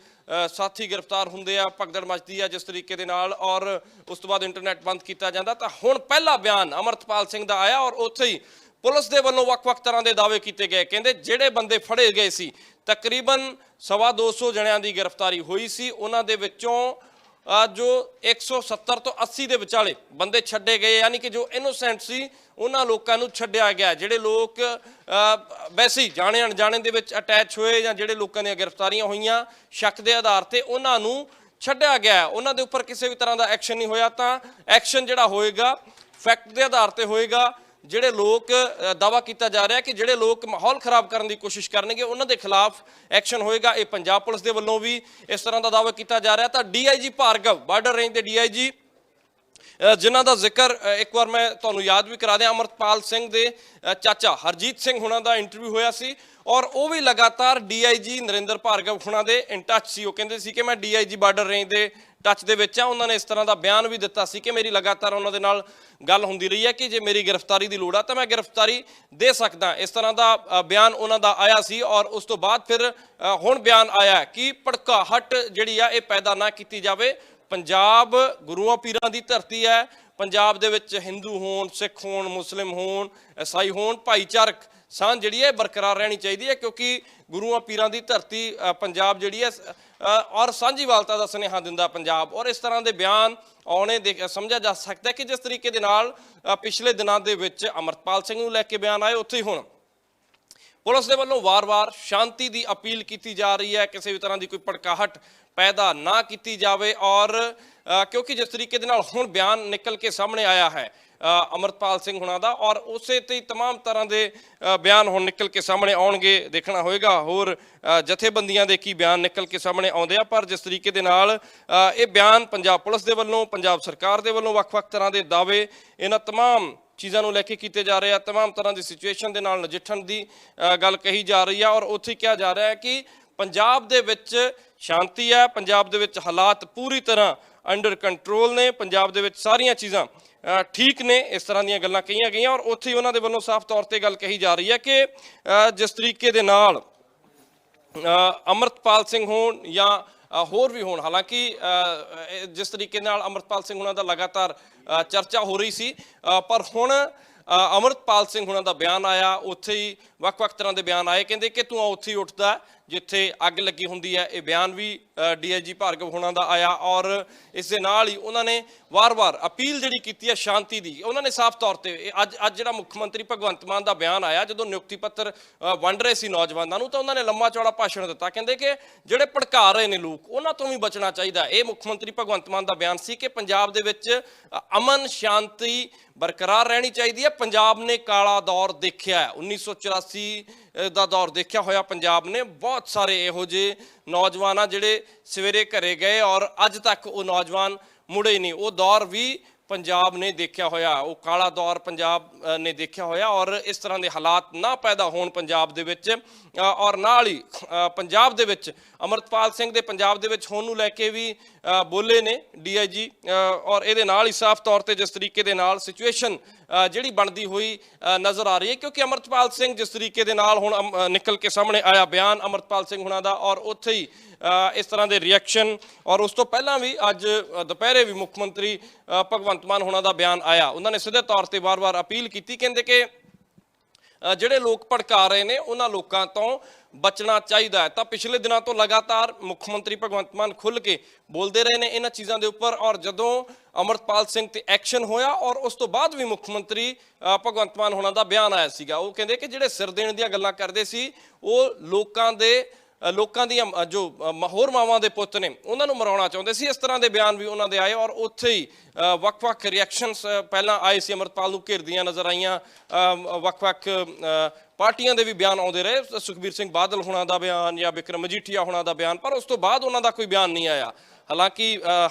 ਸਾਥੀ ਗ੍ਰਿਫਤਾਰ ਹੁੰਦੇ ਆ, ਭਗਦੜ ਮਚਦੀ ਆ ਜਿਸ ਤਰੀਕੇ ਦੇ ਨਾਲ ਔਰ ਉਸ ਤੋਂ ਬਾਅਦ ਇੰਟਰਨੈਟ ਬੰਦ ਕੀਤਾ ਜਾਂਦਾ। ਤਾਂ ਹੁਣ ਪਹਿਲਾ ਬਿਆਨ ਅਮਰਤਪਾਲ ਸਿੰਘ ਦਾ ਆਇਆ ਔਰ ਉੱਥੇ ਹੀ ਪੁਲਿਸ ਦੇ ਵੱਲੋਂ ਵੱਖ-ਵੱਖ ਤਰ੍ਹਾਂ ਦੇ ਦਾਅਵੇ ਕੀਤੇ ਗਏ। ਕਹਿੰਦੇ ਜਿਹੜੇ ਬੰਦੇ ਫੜੇ ਗਏ ਸੀ ਤਕਰੀਬਨ ਸਵਾ 200 ਜਣਿਆਂ ਦੀ ਗ੍ਰਿਫਤਾਰੀ ਹੋਈ ਸੀ। ਉਹਨਾਂ ਦੇ ਵਿੱਚੋਂ ਅ, ਜੋ 170 ਤੋਂ 80 ਦੇ ਵਿਚਾਲੇ ਬੰਦੇ ਛੱਡੇ ਗਏ। ਯਾਨੀ ਕਿ ਜੋ ਇਨੋਸੈਂਟ ਸੀ ਉਹਨਾਂ ਲੋਕਾਂ ਨੂੰ ਛੱਡਿਆ ਗਿਆ। ਜਿਹੜੇ ਲੋਕ ਅ, ਵੈਸੇ ਜਾਣੇ ਅਣਜਾਣੇ ਦੇ ਵਿੱਚ ਅਟੈਚ ਹੋਏ ਜਾਂ ਜਿਹੜੇ ਲੋਕਾਂ ਦੀਆਂ ਗ੍ਰਿਫਤਾਰੀਆਂ ਹੋਈਆਂ ਸ਼ੱਕ ਦੇ ਆਧਾਰ ਤੇ ਉਹਨਾਂ ਨੂੰ ਛੱਡਿਆ ਗਿਆ। ਉਹਨਾਂ ਦੇ ਉੱਪਰ ਕਿਸੇ ਵੀ ਤਰ੍ਹਾਂ ਦਾ ਐਕਸ਼ਨ ਨਹੀਂ ਹੋਇਆ ਤਾਂ ਐਕਸ਼ਨ ਜਿਹੜਾ ਹੋਏਗਾ ਫੈਕਟ ਦੇ ਆਧਾਰ ਤੇ ਹੋਏਗਾ। ਜਿਹੜੇ ਲੋਕ ਅ, ਦਾਵਾ ਕੀਤਾ ਜਾ ਰਿਹਾ ਕਿ ਜਿਹੜੇ ਲੋਕ ਮਾਹੌਲ ਖਰਾਬ ਕਰਨ ਦੀ ਕੋਸ਼ਿਸ਼ ਕਰਨਗੇ ਉਹਨਾਂ ਦੇ ਖਿਲਾਫ ਐਕਸ਼ਨ ਹੋਏਗਾ। ਇਹ ਪੰਜਾਬ ਪੁਲਿਸ ਦੇ ਵੱਲੋਂ ਵੀ ਇਸ ਤਰ੍ਹਾਂ ਦਾ ਦਾਅਵਾ ਕੀਤਾ ਜਾ ਰਿਹਾ। ਤਾਂ ਡੀਆਈਜੀ ਭਾਰਗਵ ਬਾਰਡਰ ਰੇਂਜ ਦੇ ਡੀਆਈਜੀ ਅ, ਜਿਨ੍ਹਾਂ ਦਾ ਜ਼ਿਕਰ ਇੱਕ ਵਾਰ ਮੈਂ ਤੁਹਾਨੂੰ ਯਾਦ ਵੀ ਕਰਾ ਦਿਆਂ ਅਮਰਪਾਲ ਸਿੰਘ ਦੇ ਚਾਚਾ ਹਰਜੀਤ ਸਿੰਘ ਹੁਣਾਂ ਦਾ ਇੰਟਰਵਿਊ ਹੋਇਆ ਸੀ ਔਰ ਉਹ ਵੀ ਲਗਾਤਾਰ ਡੀਆਈਜੀ ਨਰਿੰਦਰ ਭਾਰਗਵ ਹੁਣਾਂ ਦੇ ਇਨ ਟੱਚ ਸੀ। ਉਹ ਕਹਿੰਦੇ ਸੀ ਕਿ ਮੈਂ ਡੀਆਈਜੀ ਬਾਰਡਰ ਰੇਂਜ ਦੇ ਟੱਚ ਦੇ ਵਿੱਚ ਆ ਉਹਨਾਂ ਨੇ ਇਸ ਤਰ੍ਹਾਂ ਦਾ ਬਿਆਨ ਵੀ ਦਿੱਤਾ ਸੀ ਕਿ ਮੇਰੀ ਲਗਾਤਾਰ ਉਹਨਾਂ ਦੇ ਨਾਲ ਗੱਲ ਹੁੰਦੀ ਰਹੀ ਹੈ ਕਿ ਜੇ ਮੇਰੀ ਗ੍ਰਿਫਤਾਰੀ ਦੀ ਲੋੜ ਆ ਤਾਂ ਮੈਂ ਗ੍ਰਿਫਤਾਰੀ ਦੇ ਸਕਦਾ ਇਸ ਤਰ੍ਹਾਂ ਦਾ ਬਿਆਨ ਉਹਨਾਂ ਦਾ ਆਇਆ ਸੀ ਔਰ ਉਸ ਤੋਂ ਬਾਅਦ ਫਿਰ ਹੁਣ ਬਿਆਨ ਆਇਆ ਕਿ ਭੜਕਾਹਟ ਜਿਹੜੀ ਆ ਇਹ ਪੈਦਾ ਨਾ ਕੀਤੀ ਜਾਵੇ। ਪੰਜਾਬ ਗੁਰੂਆਂ ਪੀਰਾਂ ਦੀ ਧਰਤੀ ਹੈ। ਪੰਜਾਬ ਦੇ ਵਿੱਚ ਹਿੰਦੂ ਹੋਣ ਸਿੱਖ ਹੋਣ ਮੁਸਲਿਮ ਹੋਣ ਈਸਾਈ ਹੋਣ ਭਾਈਚਾਰਕ ਸਾਂਝ ਜਿਹੜੀ ਹੈ ਬਰਕਰਾਰ ਰਹਿਣੀ ਚਾਹੀਦੀ ਹੈ ਕਿਉਂਕਿ ਗੁਰੂਆਂ ਪੀਰਾਂ ਦੀ ਧਰਤੀ ਪੰਜਾਬ ਜਿਹੜੀ ਹੈ ਸ- ਅ, ਔਰ ਸਾਂਝੀਵਾਲਤਾ ਦਾ ਸੁਨੇਹਾ ਦਿੰਦਾ ਪੰਜਾਬ। ਔਰ ਇਸ ਤਰ੍ਹਾਂ ਦੇ ਬਿਆਨ ਆਉਣੇ ਦੇ ਸਮਝਿਆ ਜਾ ਸਕਦਾ ਕਿ ਜਿਸ ਤਰੀਕੇ ਦੇ ਨਾਲ ਪਿਛਲੇ ਦਿਨਾਂ ਦੇ ਵਿੱਚ ਅਮਰਪਾਲ ਸਿੰਘ ਨੂੰ ਲੈ ਕੇ ਬਿਆਨ ਆਏ ਉੱਥੇ ਹੀ ਹੁਣ ਪੁਲਿਸ ਦੇ ਵੱਲੋਂ ਵਾਰ-ਵਾਰ ਸ਼ਾਂਤੀ ਦੀ ਅਪੀਲ ਕੀਤੀ ਜਾ ਰਹੀ ਹੈ ਕਿਸੇ ਵੀ ਤਰ੍ਹਾਂ ਦੀ ਕੋਈ ਭੜਕਾਹਟ ਪੈਦਾ ਨਾ ਕੀਤੀ ਜਾਵੇ ਔਰ ਅ, ਕਿਉਂਕਿ ਜਿਸ ਤਰੀਕੇ ਦੇ ਨਾਲ ਹੁਣ ਬਿਆਨ ਨਿਕਲ ਕੇ ਸਾਹਮਣੇ ਆਇਆ ਹੈ ਅ, ਅਮਰਪਾਲ ਸਿੰਘ ਹੁਣਾਂ ਦਾ ਔਰ ਉਸੇ ਤੇ ਹੀ तमाम ਤਰ੍ਹਾਂ ਦੇ ਅ, ਬਿਆਨ ਹੁਣ ਨਿਕਲ ਕੇ ਸਾਹਮਣੇ ਆਉਣਗੇ ਦੇਖਣਾ ਹੋਏਗਾ ਹੋਰ ਅ, ਜਥੇਬੰਦੀਆਂ ਦੇ ਕੀ ਬਿਆਨ ਨਿਕਲ ਕੇ ਸਾਹਮਣੇ ਆਉਂਦੇ ਆ ਪਰ ਜਿਸ ਤਰੀਕੇ ਦੇ ਨਾਲ ਅ, ਇਹ ਬਿਆਨ ਪੰਜਾਬ ਪੁਲਿਸ ਦੇ ਵੱਲੋਂ ਪੰਜਾਬ ਸਰਕਾਰ ਦੇ ਵੱਲੋਂ ਵੱਖ-ਵੱਖ ਤਰ੍ਹਾਂ ਦੇ ਦਾਅਵੇ ਇਹਨਾਂ तमाम ਚੀਜ਼ਾਂ ਨੂੰ ਲੈ ਕੇ ਕੀਤੇ ਜਾ ਰਹੇ ਆ तमाम ਤਰ੍ਹਾਂ ਦੀ ਸਿਚੁਏਸ਼ਨ ਦੇ ਨਾਲ ਨਜਿੱਠਣ ਦੀ ਅ, ਗੱਲ ਕਹੀ ਜਾ ਰਹੀ ਆ ਔਰ ਉੱਥੇ ਕਿਹਾ ਜਾ ਰਿਹਾ ਹੈ ਕਿ ਪੰਜਾਬ ਦੇ ਵਿੱਚ ਸ਼ਾਂਤੀ ਹੈ ਪੰਜਾਬ ਦੇ ਵਿੱਚ ਹਾਲਾਤ ਪੂਰੀ ਤਰ੍ਹਾਂ ਅੰਡਰ ਕੰਟਰੋਲ ਨੇ ਪੰਜਾਬ ਦੇ ਵਿੱਚ ਸਾਰੀਆਂ ਚੀਜ਼ਾਂ ਅ, ਠੀਕ ਨੇ ਇਸ ਤਰ੍ਹਾਂ ਦੀਆਂ ਗੱਲਾਂ ਕਹੀਆਂ ਗਈਆਂ ਔਰ ਉੱਥੇ ਹੀ ਉਹਨਾਂ ਦੇ ਵੱਲੋਂ ਸਾਫ਼ ਤੌਰ ਤੇ ਗੱਲ ਕਹੀ ਜਾ ਰਹੀ ਹੈ ਕਿ ਅ, ਜਿਸ ਤਰੀਕੇ ਦੇ ਨਾਲ ਅ, ਅਮਰਤਪਾਲ ਸਿੰਘ ਹੋਣ ਜਾਂ ਅ, ਹੋਰ ਵੀ ਹੋਣ। ਹਾਲਾਂਕਿ ਅ, ਜਿਸ ਤਰੀਕੇ ਨਾਲ ਅਮਰਤਪਾਲ ਸਿੰਘ ਹੁਣਾਂ ਦਾ ਲਗਾਤਾਰ ਅ, ਚਰਚਾ ਹੋ ਰਹੀ ਸੀ ਅ, ਪਰ ਹੁਣ ਅ, ਅਮਰਤਪਾਲ ਸਿੰਘ ਹੁਣਾਂ ਦਾ ਬਿਆਨ ਆਇਆ ਉੱਥੇ ਹੀ ਵੱਖ-ਵੱਖ ਤਰ੍ਹਾਂ ਦੇ ਬਿਆਨ ਆਏ। ਕਹਿੰਦੇ ਕਿ ਤੂੰ ਉੱਥੇ ਹੀ ਉੱਠਦਾ ਜਿੱਥੇ ਅੱਗ ਲੱਗੀ ਹੁੰਦੀ ਹੈ, ਇਹ ਬਿਆਨ ਵੀ ਡੀਆਈਜੀ ਭਾਰਗਵ ਹੋਣਾ ਦਾ ਆਇਆ ਔਰ ਇਸ ਦੇ ਨਾਲ ਹੀ ਉਹਨਾਂ ਨੇ ਵਾਰ-ਵਾਰ ਅਪੀਲ ਜਿਹੜੀ ਕੀਤੀ ਹੈ ਸ਼ਾਂਤੀ ਦੀ, ਉਹਨਾਂ ਨੇ ਸਾਫ਼ ਤੌਰ ਤੇ ਅੱਜ ਅੱਜ ਜਿਹੜਾ ਮੁੱਖ ਮੰਤਰੀ ਭਗਵੰਤ ਮਾਨ ਦਾ ਬਿਆਨ ਆਇਆ, ਜਦੋਂ ਨਿਯੁਕਤੀ ਪੱਤਰ ਵੰਡ ਰਹੇ ਸੀ ਨੌਜਵਾਨਾਂ ਨੂੰ, ਤਾਂ ਉਹਨਾਂ ਨੇ ਲੰਮਾ ਚੌੜਾ ਭਾਸ਼ਣ ਦਿੱਤਾ, ਕਹਿੰਦੇ ਕਿ ਜਿਹੜੇ ਭੜਕਾ ਰਹੇ ਨੇ ਲੋਕ, ਉਹਨਾਂ ਤੋਂ ਵੀ ਬਚਣਾ ਚਾਹੀਦਾ ਇਹ ਮੁੱਖ ਮੰਤਰੀ ਭਗਵੰਤ ਮਾਨ ਦਾ ਬਿਆਨ ਸੀ ਕਿ ਪੰਜਾਬ ਦੇ ਵਿੱਚ ਅਮਨ ਸ਼ਾਂਤੀ ਬਰਕਰਾਰ ਰਹਿਣੀ ਚਾਹੀਦੀ ਹੈ। ਪੰਜਾਬ ਨੇ ਕਾਲਾ ਦੌਰ ਦੇਖਿਆ ਹੈ। 1984 ਦਾ ਦੌਰ ਦੇਖਿਆ ਹੋਇਆ ਪੰਜਾਬ ਨੇ। ਬਹੁਤ ਸਾਰੇ ਇਹੋ ਜਿਹੇ ਨੌਜਵਾਨ ਆ ਜਿਹੜੇ ਸਵੇਰੇ ਘਰੇ ਗਏ ਔਰ ਅੱਜ ਤੱਕ ਉਹ ਨੌਜਵਾਨ ਮੁੜੇ ਨਹੀਂ। ਉਹ ਦੌਰ ਵੀ ਪੰਜਾਬ ਨੇ ਦੇਖਿਆ ਹੋਇਆ। ਉਹ ਕਾਲਾ ਦੌਰ ਪੰਜਾਬ ਨੇ ਦੇਖਿਆ ਹੋਇਆ ਔਰ ਇਸ ਤਰ੍ਹਾਂ ਦੇ ਹਾਲਾਤ ਨਾ ਪੈਦਾ ਹੋਣ ਪੰਜਾਬ ਦੇ ਵਿੱਚ ਔਰ ਨਾਲ ਹੀ ਪੰਜਾਬ ਦੇ ਵਿੱਚ, ਅਮਰਤਪਾਲ ਸਿੰਘ ਦੇ ਪੰਜਾਬ ਦੇ ਵਿੱਚ ਹੋਣ ਨੂੰ ਲੈ ਕੇ ਵੀ ਬੋਲੇ ਨੇ ਡੀਆਈਜੀ ਔਰ ਇਹਦੇ ਨਾਲ ਹੀ ਸਾਫ਼ ਤੌਰ ਤੇ ਜਿਸ ਤਰੀਕੇ ਦੇ ਨਾਲ ਸਿਚੁਏਸ਼ਨ ਜਿਹੜੀ ਬਣਦੀ ਹੋਈ ਨਜ਼ਰ ਆ ਰਹੀ ਹੈ। ਕਿਉਂਕਿ ਅਮਰਤਪਾਲ ਸਿੰਘ ਜਿਸ ਤਰੀਕੇ ਦੇ ਨਾਲ ਹੁਣ ਨਿਕਲ ਕੇ ਸਾਹਮਣੇ ਆਇਆ ਬਿਆਨ ਅਮਰਤਪਾਲ ਸਿੰਘ ਹੁਣਾਂ ਦਾ, ਔਰ ਉੱਥੇ ਹੀ ਇਸ ਤਰ੍ਹਾਂ ਦੇ ਰਿਐਕਸ਼ਨ ਔਰ ਉਸ ਤੋਂ ਪਹਿਲਾਂ ਵੀ ਅੱਜ ਦੁਪਹਿਰੇ ਵੀ ਮੁੱਖ ਮੰਤਰੀ ਭਗਵੰਤ ਮਾਨ ਹੁਣਾਂ ਦਾ ਬਿਆਨ ਆਇਆ। ਉਹਨਾਂ ਨੇ ਸਿੱਧੇ ਤੌਰ ਤੇ ਵਾਰ-ਵਾਰ ਅਪੀਲ ਕੀਤੀ, ਕਹਿੰਦੇ ਕਿ ਜਿਹੜੇ ਲੋਕ ਭੜਕਾ ਰਹੇ ਨੇ, ਉਹਨਾਂ ਲੋਕਾਂ ਤੋਂ ਬਚਣਾ ਚਾਹੀਦਾ ਹੈ। ਤਾਂ ਪਿਛਲੇ ਦਿਨਾਂ ਤੋਂ ਲਗਾਤਾਰ ਮੁੱਖ ਮੰਤਰੀ ਭਗਵੰਤ ਮਾਨ ਖੁੱਲ ਕੇ ਬੋਲਦੇ ਰਹੇ ਨੇ ਇਹਨਾਂ ਚੀਜ਼ਾਂ ਦੇ ਉੱਪਰ ਔਰ ਜਦੋਂ ਅਮਰਤਪਾਲ ਸਿੰਘ ਤੇ ਐਕਸ਼ਨ ਹੋਇਆ ਔਰ ਉਸ ਤੋਂ ਬਾਅਦ ਵੀ ਮੁੱਖ ਮੰਤਰੀ ਭਗਵੰਤ ਮਾਨ ਹੋਣਾ ਦਾ ਬਿਆਨ ਆਇਆ ਸੀਗਾ। ਉਹ ਕਹਿੰਦੇ ਕਿ ਜਿਹੜੇ ਸਿਰ ਦੇਣ ਦੀਆਂ ਗੱਲਾਂ ਕਰਦੇ ਸੀ, ਉਹ ਲੋਕਾਂ ਦੇ ਲੋਕਾਂ ਦੀਆਂ ਜੋ ਅ, ਹੋਰ ਮਾਵਾਂ ਦੇ ਪੁੱਤ ਨੇ ਉਹਨਾਂ ਨੂੰ ਮਰਾਉਣਾ ਚਾਹੁੰਦੇ ਸੀ। ਇਸ ਤਰ੍ਹਾਂ ਦੇ ਬਿਆਨ ਵੀ ਉਹਨਾਂ ਦੇ ਆਏ ਔਰ ਉੱਥੇ ਹੀ ਵੱਖ-ਵੱਖ ਰਿਐਕਸ਼ਨਸ ਪਹਿਲਾਂ ਆਏ ਸੀ ਅਮਰਪਾਲ ਨੂੰ ਘੇਰਦੀਆਂ ਨਜ਼ਰ ਆਈਆਂ। ਵੱਖ-ਵੱਖ ਪਾਰਟੀਆਂ ਦੇ ਵੀ ਬਿਆਨ ਆਉਂਦੇ ਰਹੇ। ਸੁਖਬੀਰ ਸਿੰਘ ਬਾਦਲ ਹੋਣਾ ਦਾ ਬਿਆਨ ਜਾਂ ਵਿਕਰਮ ਮਜੀਠੀਆ ਹੋਣਾ ਦਾ ਬਿਆਨ ਪਰ ਉਸ ਤੋਂ ਬਾਅਦ ਉਹਨਾਂ ਦਾ ਕੋਈ ਬਿਆਨ ਨਹੀਂ ਆਇਆ। ਹਾਲਾਂਕਿ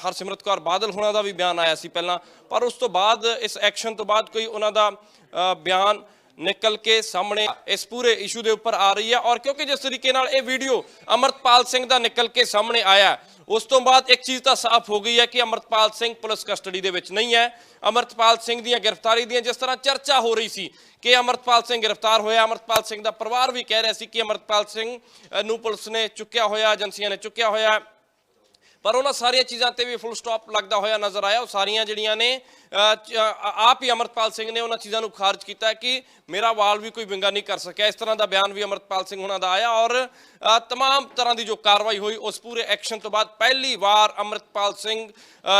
ਹਰਸਿਮਰਤ ਕੌਰ ਬਾਦਲ ਹੋਣਾ ਦਾ ਵੀ ਬਿਆਨ ਆਇਆ ਸੀ ਪਹਿਲਾਂ ਪਰ ਉਸ ਤੋਂ ਬਾਅਦ ਇਸ ਐਕਸ਼ਨ ਤੋਂ ਬਾਅਦ ਕੋਈ ਉਹਨਾਂ ਦਾ ਬਿਆਨ ਨਿਕਲ ਕੇ ਸਾਹਮਣੇ ਇਸ ਪੂਰੇ ਇਸ਼ੂ ਦੇ ਉੱਪਰ ਆ ਰਹੀ ਹੈ ਔਰ ਕਿਉਂਕਿ ਜਿਸ ਤਰੀਕੇ ਨਾਲ ਇਹ ਵੀਡੀਓ ਅਮਰਤਪਾਲ ਸਿੰਘ ਦਾ ਨਿਕਲ ਕੇ ਸਾਹਮਣੇ ਆਇਆ ਉਸ ਤੋਂ ਬਾਅਦ ਇੱਕ ਚੀਜ਼ ਤਾਂ ਸਾਫ਼ ਹੋ ਗਈ ਹੈ ਕਿ ਅਮਰਤਪਾਲ ਸਿੰਘ ਪੁਲਿਸ ਕਸਟਡੀ ਦੇ ਵਿੱਚ ਨਹੀਂ ਹੈ। ਅਮਰਤਪਾਲ ਸਿੰਘ ਦੀਆਂ ਗ੍ਰਿਫਤਾਰੀ ਦੀਆਂ ਜਿਸ ਤਰ੍ਹਾਂ ਚਰਚਾ ਹੋ ਰਹੀ ਸੀ ਕਿ ਅਮਰਤਪਾਲ ਸਿੰਘ ਗ੍ਰਿਫਤਾਰ ਹੋਇਆ, ਅਮਰਤਪਾਲ ਸਿੰਘ ਦਾ ਪਰਿਵਾਰ ਵੀ ਕਹਿ ਰਿਹਾ ਸੀ ਕਿ ਅਮਰਤਪਾਲ ਸਿੰਘ ਨੂੰ ਪੁਲਿਸ ਨੇ ਚੁੱਕਿਆ ਹੋਇਆ, ਏਜੰਸੀਆਂ ਨੇ ਚੁੱਕਿਆ ਹੋਇਆ। ਪਰ ਉਹਨਾਂ ਸਾਰੀਆਂ ਚੀਜ਼ਾਂ ਤੇ ਵੀ ਫੁੱਲ ਸਟਾਪ ਲੱਗਦਾ ਹੋਇਆ ਨਜ਼ਰ ਆਇਆ। ਉਹ ਸਾਰੀਆਂ ਜਿਹੜੀਆਂ ਨੇ ਆਪ ਹੀ ਅਮਰਤਪਾਲ ਸਿੰਘ ਨੇ ਉਹਨਾਂ ਚੀਜ਼ਾਂ ਨੂੰ ਖਾਰਜ ਕੀਤਾ ਕਿ ਮੇਰਾ ਵਾਲ ਵੀ ਕੋਈ ਵਿੰਗਾ ਨਹੀਂ ਕਰ ਸਕਿਆ। ਇਸ ਤਰ੍ਹਾਂ ਦਾ ਬਿਆਨ ਵੀ ਅਮਰਤਪਾਲ ਸਿੰਘ ਉਹਨਾਂ ਦਾ ਆਇਆ ਔਰ ਅ, ਤਮਾਮ ਤਰ੍ਹਾਂ ਦੀ ਜੋ ਕਾਰਵਾਈ ਹੋਈ ਉਸ ਪੂਰੇ ਐਕਸ਼ਨ ਤੋਂ ਬਾਅਦ ਪਹਿਲੀ ਵਾਰ ਅਮਰਤਪਾਲ ਸਿੰਘ